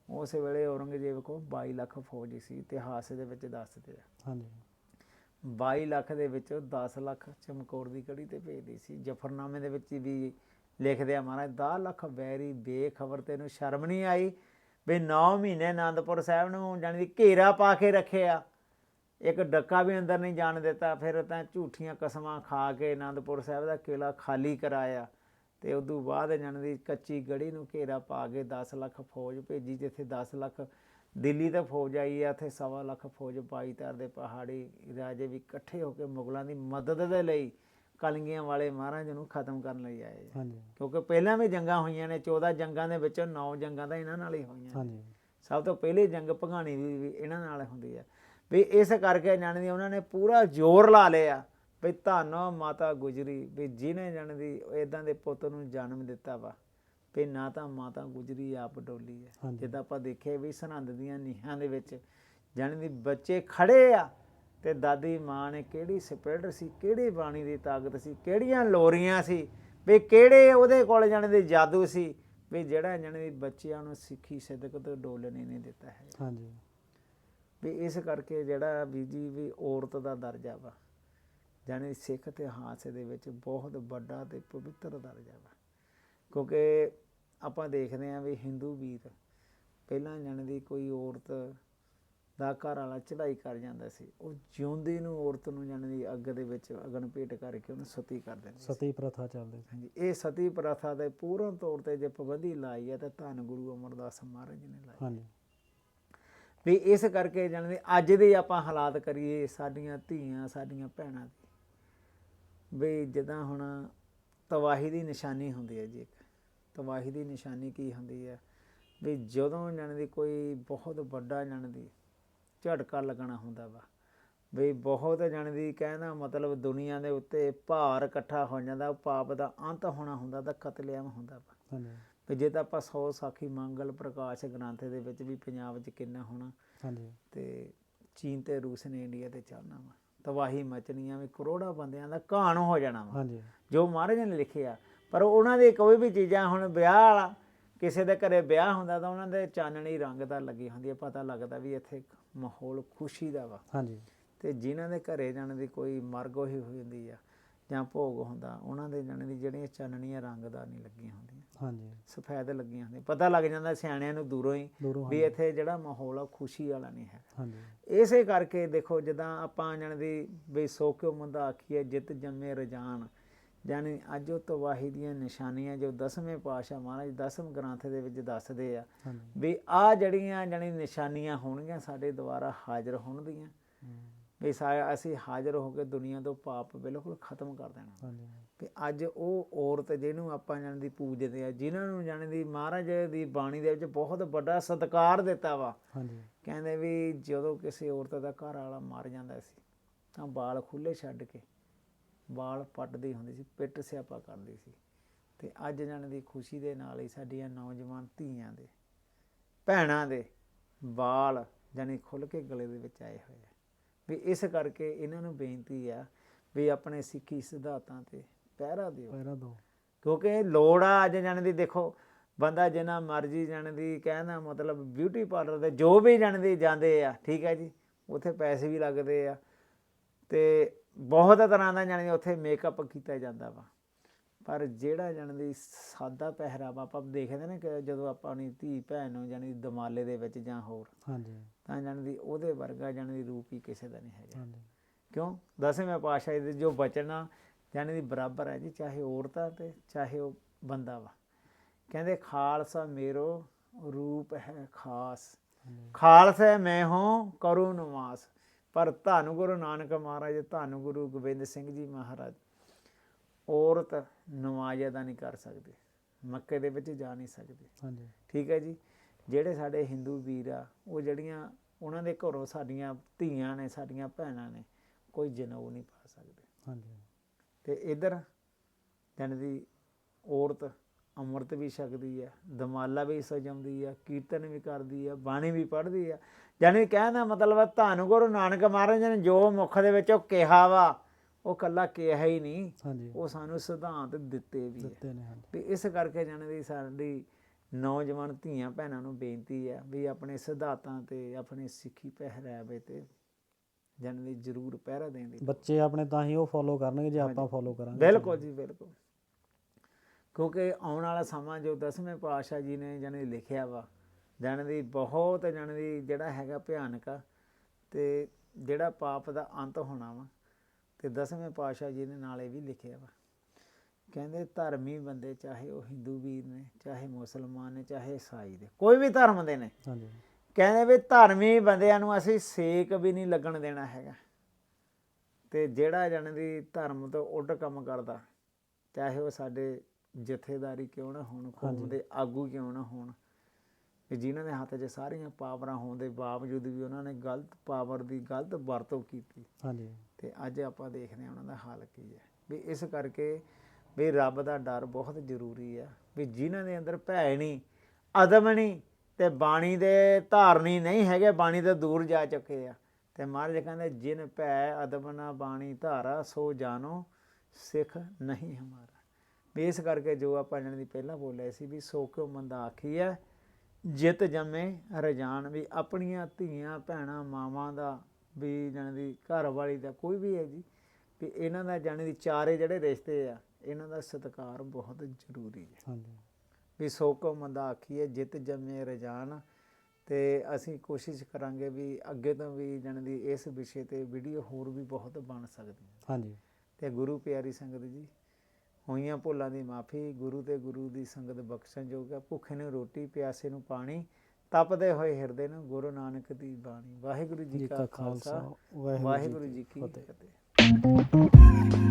[SPEAKER 1] ਉਸ ਵੇਲੇ ਔਰੰਗਜ਼ੇਬ ਕੋਲ 22 ਲੱਖ ਫੌਜ ਸੀ ਇਤਿਹਾਸ ਦੇ ਵਿੱਚ ਦੱਸਦੇ ਆ।
[SPEAKER 2] ਹਾਂਜੀ।
[SPEAKER 1] 22 ਲੱਖ ਦੇ ਵਿੱਚੋਂ 10 ਲੱਖ ਚਮਕੌਰ ਦੀ ਕੜੀ ਤੇ ਭੇਜਦੀ ਸੀ। ਜਫਰਨਾਮੇ ਦੇ ਵਿੱਚ ਵੀ ਲਿਖਦੇ ਆ ਮਹਾਰਾਜ 10 ਲੱਖ ਵੈਰੀ ਬੇਖਬਰ, ਤੈਨੂੰ ਸ਼ਰਮ ਨਹੀਂ ਆਈ ਵੀ 9 ਮਹੀਨੇ ਆਨੰਦਪੁਰ ਸਾਹਿਬ ਨੂੰ ਜਾਣੀ ਦੀ ਘੇਰਾ ਪਾ ਕੇ ਰੱਖਿਆ? ਇੱਕ ਡੱਕਾ ਵੀ ਅੰਦਰ ਨਹੀਂ ਜਾਣ ਦਿੱਤਾ। ਫਿਰ ਤਾਂ ਝੂਠੀਆਂ ਕਸਮਾਂ ਖਾ ਕੇ ਆਨੰਦਪੁਰ ਸਾਹਿਬ ਦਾ ਕਿਲਾ ਖਾਲੀ ਕਰਾਇਆ ਤੇ ਉਦੋਂ ਬਾਅਦ ਜਾਣੀ ਦੀ ਕੱਚੀ ਗੜੀ ਨੂੰ ਘੇਰਾ ਪਾ ਕੇ 10 ਲੱਖ ਫੌਜ ਭੇਜੀ, ਜਿੱਥੇ 10 ਲੱਖ ਦਿੱਲੀ ਤੋਂ ਫੌਜ ਆਈ ਆ ਉੱਥੇ ਸਵਾ ਲੱਖ ਫੌਜ ਪਾਈ ਤਾਰ ਦੇ ਪਹਾੜੀ ਰਾਜੇ ਵੀ ਇਕੱਠੇ ਹੋ ਕੇ ਮੁਗਲਾਂ ਦੀ ਮਦਦ ਦੇ ਲਈ ਕਲਗੀਆਂ ਵਾਲੇ ਮਹਾਰਾਜ ਨੂੰ ਖਤਮ ਕਰਨ ਲਈ ਆਏ।
[SPEAKER 2] ਹਾਂਜੀ
[SPEAKER 1] ਕਿਉਂਕਿ ਪਹਿਲਾਂ ਵੀ ਜੰਗਾਂ ਹੋਈਆਂ ਨੇ 14 ਜੰਗਾਂ ਦੇ ਵਿੱਚੋਂ 9 ਜੰਗਾਂ ਤਾਂ ਇਹਨਾਂ ਨਾਲ ਹੀ ਹੋਈਆਂ ਨੇ।
[SPEAKER 2] ਹਾਂਜੀ
[SPEAKER 1] ਸਭ ਤੋਂ ਪਹਿਲੀ ਜੰਗ ਭਗਾਣੀ ਦੀ ਵੀ ਇਹਨਾਂ ਨਾਲ ਹੁੰਦੀ ਆ ਵੀ ਇਸ ਕਰਕੇ ਜਾਣਦੀ ਉਹਨਾਂ ਨੇ ਪੂਰਾ ਜ਼ੋਰ ਲਾ ਲਿਆ ਵੀ ਧੰਨੋ ਮਾਤਾ ਗੁਜਰੀ ਵੀ ਜਿਹਨੇ ਜਾਣਦੀ ਇਦਾਂ ਦੇ ਪੁੱਤ ਨੂੰ ਜਨਮ ਦਿੱਤਾ ਵਾ ਵੀ ਨਾ ਤਾਂ ਮਾਤਾ ਗੁਜਰੀ ਆਪ ਡੋਲੀ ਹੈ। ਜਿੱਦਾਂ ਆਪਾਂ ਦੇਖਿਆ ਵੀ ਸਰਹੰਦ ਦੀਆਂ ਨੀਹਾਂ ਦੇ ਵਿੱਚ ਜਾਣਦੀ ਬੱਚੇ ਖੜੇ ਆ ਤੇ ਦਾਦੀ ਮਾਂ ਨੇ ਕਿਹੜੀ ਸਪਿਰਟ ਸੀ ਕਿਹੜੀ ਬਾਣੀ ਦੀ ਤਾਕਤ ਸੀ ਕਿਹੜੀਆਂ ਲੋਰੀਆਂ ਸੀ ਵੀ ਕਿਹੜੇ ਉਹਦੇ ਕੋਲ ਜਾਣਦੇ ਜਾਦੂ ਸੀ ਵੀ ਜਿਹੜਾ ਜਾਣਦੇ ਬੱਚਿਆਂ ਨੂੰ ਸਿੱਖੀ ਸਿੱਧਕ ਤੋਂ ਡੋਲਣੇ ਨਹੀਂ ਦਿੱਤਾ ਹੈ।
[SPEAKER 2] ਹਾਂਜੀ।
[SPEAKER 1] ਵੀ ਇਸ ਕਰਕੇ ਜਿਹੜਾ ਵੀ ਜੀ ਵੀ ਔਰਤ ਦਾ ਦਰਜਾ ਵਾ ਜਾਣੀ ਸਿੱਖ ਇਤਿਹਾਸ ਦੇ ਵਿੱਚ ਬਹੁਤ ਵੱਡਾ ਤੇ ਪਵਿੱਤਰ ਦਰਜਾ ਵਾ। ਕਿਉਂਕਿ ਆਪਾਂ ਦੇਖਦੇ ਆਂ ਵੀ ਹਿੰਦੂ ਵੀਰ ਪਹਿਲਾਂ ਜਾਣੀ ਦੀ ਕੋਈ ਔਰਤ ਦਾ ਘਰ ਵਾਲਾ ਚੜਾਈ ਕਰ ਜਾਂਦਾ ਸੀ ਉਹ ਜਿਉਂਦੀ ਨੂੰ ਔਰਤ ਨੂੰ ਜਾਣੀ ਦੀ ਅੱਗ ਦੇ ਵਿੱਚ ਅਗਨ ਭੇਟ ਕਰਕੇ ਉਹਨੂੰ ਸਤੀ ਕਰ ਦਿੰਦੇ ਸੀ।
[SPEAKER 2] ਸਤੀ ਪ੍ਰਥਾ ਚੱਲਦੀ ਸੀ।
[SPEAKER 1] ਹਾਂਜੀ ਇਹ ਸਤੀ ਪ੍ਰਥਾ ਦੇ ਪੂਰਨ ਤੌਰ ਤੇ ਜੇ ਪਾਬੰਦੀ ਲਾਈ ਹੈ ਤਾਂ ਧੰਨ ਗੁਰੂ ਅਮਰਦਾਸ ਮਹਾਰਾਜ ਨੇ ਲਾਈ।
[SPEAKER 2] ਹਾਂਜੀ।
[SPEAKER 1] ਵੀ ਇਸ ਕਰਕੇ ਜਾਣਦੇ ਅੱਜ ਦੇ ਆਪਾਂ ਹਾਲਾਤ ਕਰੀਏ ਸਾਡੀਆਂ ਧੀਆਂ ਸਾਡੀਆਂ ਭੈਣਾਂ ਦੀ। ਵੀ ਜਿੱਦਾਂ ਹੁਣ ਤਵਾਹੀ ਦੀ ਨਿਸ਼ਾਨੀ ਹੁੰਦੀ ਹੈ ਜੀ ਇੱਕ। ਤਵਾਹੀ ਦੀ ਨਿਸ਼ਾਨੀ ਕੀ ਹੁੰਦੀ ਹੈ? ਵੀ ਜਦੋਂ ਜਾਣਦੀ ਕੋਈ ਬਹੁਤ ਵੱਡਾ ਜਾਣਦੀ ਝਟਕਾ ਲੱਗਣਾ ਹੁੰਦਾ ਵਾ ਵੀ ਬਹੁਤ ਜਾਣਦੀ ਕਹਿਣਾ ਮਤਲਬ ਦੁਨੀਆ ਦੇ ਉੱਤੇ ਭਾਰ ਇਕੱਠਾ ਹੋ ਜਾਂਦਾ ਉਹ ਪਾਪ ਦਾ ਅੰਤ ਹੋਣਾ ਹੁੰਦਾ ਤਾਂ ਕਤਲੇਆਮ ਹੁੰਦਾ ਵਾ।
[SPEAKER 2] ਹਾਂਜੀ।
[SPEAKER 1] ਵੀ ਜੇ ਤਾਂ ਆਪਾਂ 100 ਸਾਖੀ ਮੰਗਲ ਪ੍ਰਕਾਸ਼ ਗ੍ਰੰਥ ਦੇ ਵਿੱਚ ਵੀ ਪੰਜਾਬ 'ਚ ਕਿੰਨਾ ਹੋਣਾ
[SPEAKER 2] ਹਾਂਜੀ।
[SPEAKER 1] ਤੇ ਚੀਨ ਤੇ ਰੂਸ ਨੇ ਇੰਡੀਆ ਤੇ ਚੱਲਣਾ ਵਾ। ਤਬਾਹੀ ਮਚਣੀਆਂ ਵੀ ਕਰੋੜਾਂ ਬੰਦਿਆਂ ਦਾ ਕਹਾਣ ਹੋ ਜਾਣਾ ਵਾ।
[SPEAKER 2] ਹਾਂਜੀ।
[SPEAKER 1] ਜੋ ਮਹਾਰਾਜ ਨੇ ਲਿਖਿਆ ਪਰ ਉਹਨਾਂ ਦੀ ਕੋਈ ਵੀ ਚੀਜ਼ਾਂ ਹੁਣ ਵਿਆਹ ਵਾਲਾ ਕਿਸੇ ਦੇ ਘਰੇ ਵਿਆਹ ਹੁੰਦਾ ਤਾਂ ਉਹਨਾਂ ਦੇ ਚਾਨਣੀ ਰੰਗ ਦਾ ਲੱਗੀ ਹੁੰਦੀ ਹੈ ਪਤਾ ਲੱਗਦਾ ਵੀ ਇੱਥੇ ਮਾਹੌਲ ਖੁਸ਼ੀ ਦਾ ਵਾ।
[SPEAKER 2] ਹਾਂਜੀ।
[SPEAKER 1] ਤੇ ਜਿਨ੍ਹਾਂ ਦੇ ਘਰੇ ਜਾਣ ਦੀ ਕੋਈ ਮਰਗ ਹੋਈ ਹੁੰਦੀ ਆ ਜਾਂ ਭੋਗ ਹੁੰਦਾ ਉਹਨਾਂ ਦੇ ਜਾਣ ਦੀ ਜਿਹੜੀਆਂ ਚਾਨਣੀਆਂ ਰੰਗਦਾਰ ਨਹੀਂ ਲੱਗੀਆਂ ਹੁੰਦੀਆਂ।
[SPEAKER 2] ਹਾਂਜੀ।
[SPEAKER 1] ਸਫੈਦ ਲੱਗੀਆਂ ਹੁੰਦੀਆਂ। ਪਤਾ ਲੱਗ ਜਾਂਦਾ ਸਿਆਣਿਆਂ ਨੂੰ ਦੂਰੋਂ ਹੀ ਵੀ ਇੱਥੇ ਜਿਹੜਾ ਮਾਹੌਲ ਆ ਖੁਸ਼ੀ ਵਾਲਾ ਨਹੀਂ ਹੈ।
[SPEAKER 2] ਹਾਂਜੀ।
[SPEAKER 1] ਇਸੇ ਕਰਕੇ ਦੇਖੋ ਜਦਾਂ ਆਪਾਂ ਜਾਣਦੇ ਵੀ ਸੋ ਕਿਉ ਮੰਦਾ ਆਖੀਏ ਜਿਤ ਜੰਮੇ ਰਜਾਨ। ਜਾਨੀ ਅੱਜ ਉਹ ਤਵਾਹੀ ਦੀਆਂ ਨਿਸ਼ਾਨੀਆਂ ਜੋ ਦਸਵੇਂ ਪਾਸ਼ਾ ਮਹਾਰਾਜ ਦਸਮ ਗ੍ਰੰਥ ਦੇ ਵਿੱਚ ਦੱਸਦੇ ਆ ਵੀ ਆ ਜਿਹੜੀਆਂ ਜਾਨੀ ਨਿਸ਼ਾਨੀਆਂ ਹੋਣਗੀਆਂ ਸਾਡੇ ਦੁਆਰਾ ਹਾਜ਼ਰ ਹੋਣ ਦੀਆਂ ਵੀ ਸਾ- ਅਸੀਂ ਹਾਜ਼ਰ ਹੋ ਕੇ ਦੁਨੀਆ ਤੋਂ ਪਾਪ ਬਿਲਕੁਲ ਖਤਮ ਕਰ ਦੇਣਾ। ਤੇ ਅੱਜ ਉਹ ਔਰਤ ਜਿਹਨੂੰ ਆਪਾਂ ਜਾਣਦੀ ਪੂਜਦੇ ਆ ਜਿਨ੍ਹਾਂ ਨੂੰ ਜਾਣਦੀ ਮਹਾਰਾਜ ਦੀ ਬਾਣੀ ਦੇ ਵਿੱਚ ਬਹੁਤ ਵੱਡਾ ਸਤਿਕਾਰ ਦਿੱਤਾ ਵਾ। ਕਹਿੰਦੇ ਵੀ ਜਦੋਂ ਕਿਸੇ ਔਰਤ ਦਾ ਘਰ ਵਾਲਾ ਮਰ ਜਾਂਦਾ ਸੀ ਤਾਂ ਵਾਲ ਖੁੱਲੇ ਛੱਡ ਕੇ ਵਾਲ ਪੱਟਦੀ ਹੁੰਦੀ ਸੀ ਪਿੱਟ ਸਿਆਪਾ ਕਰਦੀ ਸੀ। ਤੇ ਅੱਜ ਜਾਣਦੀ ਖੁਸ਼ੀ ਦੇ ਨਾਲ ਹੀ ਸਾਡੀਆਂ ਨੌਜਵਾਨ ਧੀਆਂ ਦੇ ਭੈਣਾਂ ਦੇ ਵਾਲ ਜਾਨੀ ਖੁੱਲ ਕੇ ਗਲੇ ਦੇ ਵਿੱਚ ਆਏ ਹੋਏ ਆ। ਵੀ ਇਸ ਕਰਕੇ ਇਹਨਾਂ ਨੂੰ ਬੇਨਤੀ ਆ ਵੀ ਆਪਣੇ ਸਿੱਖੀ ਸਿਧਾਂਤਾਂ ਤੇ ਪਹਿਰਾ ਦਿਓ।
[SPEAKER 2] ਪਹਿਰਾ ਦੋ
[SPEAKER 1] ਕਿਉਂਕਿ ਲੋੜ ਆ ਅੱਜ ਜਾਣ ਦੀ ਦੇਖੋ ਬੰਦਾ ਜਿੰਨਾ ਮਰਜ਼ੀ ਜਾਣ ਦੀ ਕਹਿਣਾ ਮਤਲਬ ਬਿਊਟੀ ਪਾਰਲਰ ਦੇ ਜੋ ਵੀ ਜਾਣ ਦੀ ਜਾਂਦੇ ਆ ਠੀਕ ਹੈ ਜੀ ਉੱਥੇ ਪੈਸੇ ਵੀ ਲੱਗਦੇ ਆ। ਤੇ ਬਹੁਤ ਤਰ੍ਹਾਂ ਦਾ ਜਾਣੀ ਉੱਥੇ ਮੇਕਅਪ ਕੀਤਾ ਜਾਂਦਾ ਵਾ। ਪਰ ਜਿਹੜਾ ਜਾਣ ਦੀ ਸਾਦਾ ਪਹਿਰਾਵਾ ਆਪਾਂ ਦੇਖਦੇ ਨੇ ਕਿ ਜਦੋਂ ਆਪਾਂ ਆਪਣੀ ਧੀ ਭੈਣ ਨੂੰ ਜਾਣੀ ਦਮਾਲੇ ਦੇ ਵਿੱਚ ਜਾਂ ਹੋਰ
[SPEAKER 2] ਹਾਂਜੀ।
[SPEAKER 1] ਤਾਂ ਜਾਣ ਦੀ ਉਹਦੇ ਵਰਗਾ ਜਾਣ ਦੀ ਰੂਪ ਹੀ ਕਿਸੇ ਦਾ ਨਹੀਂ ਹੈਗਾ।
[SPEAKER 2] ਹਾਂਜੀ।
[SPEAKER 1] ਕਿਉਂ? ਦਸਵੇਂ ਪਾਤਸ਼ਾਹ ਦੇ ਜੋ ਬਚਨਾ ਜਾਣੀ ਦੀ ਬਰਾਬਰ ਹੈ ਜੀ ਚਾਹੇ ਔਰਤਾਂ ਤੇ ਚਾਹੇ ਉਹ ਬੰਦਾ ਵਾ। ਕਹਿੰਦੇ ਖਾਲਸਾ ਮੇਰੋ ਰੂਪ ਹੈ ਖਾਸ। ਖਾਲਸਾ ਮੈਂ ਹਾਂ ਕਰੁ ਨਿਵਾਸ। ਪਰ ਧੰਨ ਗੁਰੂ ਨਾਨਕ ਮਹਾਰਾਜ ਧੰਨ ਗੁਰੂ ਗੋਬਿੰਦ ਸਿੰਘ ਜੀ ਮਹਾਰਾਜ ਔਰਤ ਨਮਾਜ਼ ਅਦਾ ਨਹੀਂ ਕਰ ਸਕਦੇ ਮੱਕੇ ਦੇ ਵਿੱਚ ਜਾ ਨਹੀਂ ਸਕਦੇ।
[SPEAKER 2] ਹਾਂਜੀ।
[SPEAKER 1] ਠੀਕ ਹੈ ਜੀ? ਜਿਹੜੇ ਸਾਡੇ ਹਿੰਦੂ ਵੀਰ ਆ ਉਹ ਜਿਹੜੀਆਂ ਉਹਨਾਂ ਦੇ ਘਰੋਂ ਸਾਡੀਆਂ ਧੀਆਂ ਨੇ ਸਾਡੀਆਂ ਭੈਣਾਂ ਨੇ ਕੋਈ ਜਨੇਊ ਨਹੀਂ ਪਾ ਸਕਦੇ।
[SPEAKER 2] ਹਾਂਜੀ।
[SPEAKER 1] ਤੇ ਇਧਰ ਜਨ ਦੀ ਔਰਤ ਅੰਮ੍ਰਿਤ ਵੀ ਛਕਦੀ ਆ ਦਮਾਲਾ ਵੀ ਸਜਾਉਂਦੀ ਆ ਕੀਰਤਨ ਵੀ ਕਰਦੀ ਆ ਬਾਣੀ ਵੀ ਪੜ੍ਹਦੀ ਆ ਯਾਨੀ ਕਹਿਣ ਦਾ ਮਤਲਬ ਹੈ ਧੰਨ ਗੁਰੂ ਨਾਨਕ ਮਹਾਰਾਜ ਨੇ ਜੋ ਮੁਖ ਦੇ ਵਿੱਚ ਉਹ ਕਿਹਾ ਵਾ ਉਹ ਕੱਲਾ ਕਿਹਾ ਹੀ ਨਹੀਂ ਉਹ ਸਾਨੂੰ ਸਿਧਾਂਤ ਦਿੱਤੇ ਵੀ
[SPEAKER 2] ਦਿੱਤੇ ਨੇ
[SPEAKER 1] ਵੀ ਇਸ ਕਰਕੇ ਜਾਣ ਦੀ ਸਾਡੀ ਨੌਜਵਾਨ ਧੀਆਂ ਭੈਣਾਂ ਨੂੰ ਬੇਨਤੀ ਹੈ ਵੀ ਆਪਣੇ ਸਿਧਾਂਤਾਂ ਤੇ ਆਪਣੀ ਸਿੱਖੀ ਪਹਿਰਾਵੇ ਤੇ ਜਾਣ ਦੀ ਜ਼ਰੂਰ ਪਹਿਰਾ ਦੇਣ ਦੀ।
[SPEAKER 2] ਬੱਚੇ ਆਪਣੇ ਤਾਂ ਹੀ ਉਹ ਫੋਲੋ ਕਰਨਗੇ ਜੇ ਆਪਾਂ ਫੋਲੋ ਕਰਾਂਗੇ।
[SPEAKER 1] ਬਿਲਕੁਲ ਜੀ ਬਿਲਕੁਲ। ਕਿਉਂਕਿ ਆਉਣ ਵਾਲਾ ਸਮਾਂ ਜੋ ਦਸਵੇਂ ਪਾਤਸ਼ਾਹ ਜੀ ਨੇ ਜਾਣੀ ਲਿਖਿਆ ਵਾ ਜਾਣ ਦੀ ਬਹੁਤ ਜਾਣ ਦੀ ਜਿਹੜਾ ਹੈਗਾ ਭਿਆਨਕ ਆ ਤੇ ਜਿਹੜਾ ਪਾਪ ਦਾ ਅੰਤ ਹੋਣਾ ਵਾ ਤੇ ਦਸਵੇਂ ਪਾਤਸ਼ਾਹ ਜੀ ਨੇ ਨਾਲੇ ਵੀ ਲਿਖਿਆ ਵਾ। ਕਹਿੰਦੇ ਧਰਮੀ ਬੰਦੇ ਚਾਹੇ ਉਹ ਹਿੰਦੂ ਵੀਰ ਨੇ ਚਾਹੇ ਮੁਸਲਮਾਨ ਨੇ ਚਾਹੇ ਈਸਾਈ ਦੇ ਕੋਈ ਵੀ ਧਰਮ ਦੇ ਨੇ।
[SPEAKER 2] ਹਾਂਜੀ।
[SPEAKER 1] ਕਹਿੰਦੇ ਵੀ ਧਰਮੀ ਬੰਦਿਆਂ ਨੂੰ ਅਸੀਂ ਸੇਕ ਵੀ ਨਹੀਂ ਲੱਗਣ ਦੇਣਾ ਹੈਗਾ। ਤੇ ਜਿਹੜਾ ਜਣ ਦੀ ਧਰਮ ਤੋਂ ਉੱਡ ਕੰਮ ਕਰਦਾ ਚਾਹੇ ਉਹ ਸਾਡੇ ਜਥੇਦਾਰੀ ਕਿਉਂ ਨਾ ਹੋਣ ਕੌਮ। ਦੇ ਆਗੂ ਕਿਉਂ ਨਾ ਹੋਣ? ਕਿ ਜਿਨ੍ਹਾਂ ਦੇ ਹੱਥ 'ਚ ਸਾਰੀਆਂ ਪਾਵਰਾਂ ਹੋਣ ਦੇ ਬਾਵਜੂਦ ਵੀ ਉਹਨਾਂ ਨੇ ਗਲਤ ਪਾਵਰ ਦੀ ਗਲਤ ਵਰਤੋਂ ਕੀਤੀ।
[SPEAKER 2] ਹਾਂਜੀ।
[SPEAKER 1] ਤੇ ਅੱਜ ਆਪਾਂ ਦੇਖਦੇ ਹਾਂ ਉਹਨਾਂ ਦਾ ਹਾਲ ਕੀ ਹੈ। ਵੀ ਇਸ ਕਰਕੇ ਵੀ ਰੱਬ ਦਾ ਡਰ ਬਹੁਤ ਜ਼ਰੂਰੀ ਆ ਵੀ ਜਿਨ੍ਹਾਂ ਦੇ ਅੰਦਰ ਭੈ ਨਹੀਂ ਅਦਮ ਨਹੀਂ ਤੇ ਬਾਣੀ ਦੇ ਧਾਰਨੀ ਨਹੀਂ ਹੈਗੇ ਬਾਣੀ ਤੋਂ ਦੂਰ ਜਾ ਚੁੱਕੇ ਆ। ਤੇ ਮਹਾਰਾਜ ਕਹਿੰਦੇ ਜਿਨ ਭੈ ਅਦਮ ਨਾ ਬਾਣੀ ਧਾਰਾ ਸੋ ਜਾਣੋ ਸਿੱਖ ਨਹੀਂ ਹਮਾਰਾ। ਇਸ ਕਰਕੇ ਜੋ ਆਪਾਂ ਜਣ ਦੀ ਪਹਿਲਾਂ ਬੋਲਿਆ ਸੀ ਵੀ ਸੋ ਕਿਉ ਮੰਦਾ ਆਖੀ ਹੈ ਜਿਤ ਜੰਮੇ ਰਜਾਨ ਵੀ ਆਪਣੀਆਂ ਧੀਆਂ ਭੈਣਾਂ ਮਾਵਾਂ ਦਾ ਵੀ ਜਾਣੀ ਦੀ ਘਰ ਵਾਲੀ ਦਾ ਕੋਈ ਵੀ ਹੈ ਜੀ ਵੀ ਇਹਨਾਂ ਦਾ ਜਾਣੀ ਦੀ ਚਾਰੇ ਜਿਹੜੇ ਰਿਸ਼ਤੇ ਆ ਇਹਨਾਂ ਦਾ ਸਤਿਕਾਰ ਬਹੁਤ ਜ਼ਰੂਰੀ ਹੈ।
[SPEAKER 2] ਹਾਂਜੀ।
[SPEAKER 1] ਵੀ ਸੋ ਕੋ ਮੰਦਾ ਆਖੀਏ ਜਿਤ ਜੰਮੇ ਰਜਾਨ ਤੇ ਅਸੀਂ ਕੋਸ਼ਿਸ਼ ਕਰਾਂਗੇ ਵੀ ਅੱਗੇ ਤੋਂ ਵੀ ਜਾਣੀ ਦੀ ਇਸ ਵਿਸ਼ੇ ਤੇ ਵੀਡੀਓ ਹੋਰ ਵੀ ਬਹੁਤ ਬਣ ਸਕਦੀਆਂ
[SPEAKER 2] ਹਾਂਜੀ।
[SPEAKER 1] ਤੇ ਗੁਰੂ ਪਿਆਰੀ ਸੰਗਤ ਜੀ ਹੋਈਆਂ ਭੁੱਲਾਂ ਦੀ ਮਾਫੀ ਗੁਰੂ ਤੇ ਗੁਰੂ ਦੀ ਸੰਗਤ ਬਖਸ਼ਣ ਜੋਗਾ ਭੁੱਖੇ ਨੂੰ ਰੋਟੀ ਪਿਆਸੇ ਨੂੰ ਪਾਣੀ ਤਪਦੇ ਹੋਏ ਹਿਰਦੇ ਨੂੰ ਗੁਰੂ ਨਾਨਕ ਦੀ ਬਾਣੀ। ਵਾਹਿਗੁਰੂ ਜੀ ਕਾ ਖਾਲਸਾ ਵਾਹਿਗੁਰੂ ਜੀ ਕੀ। ਫਤਿਹ।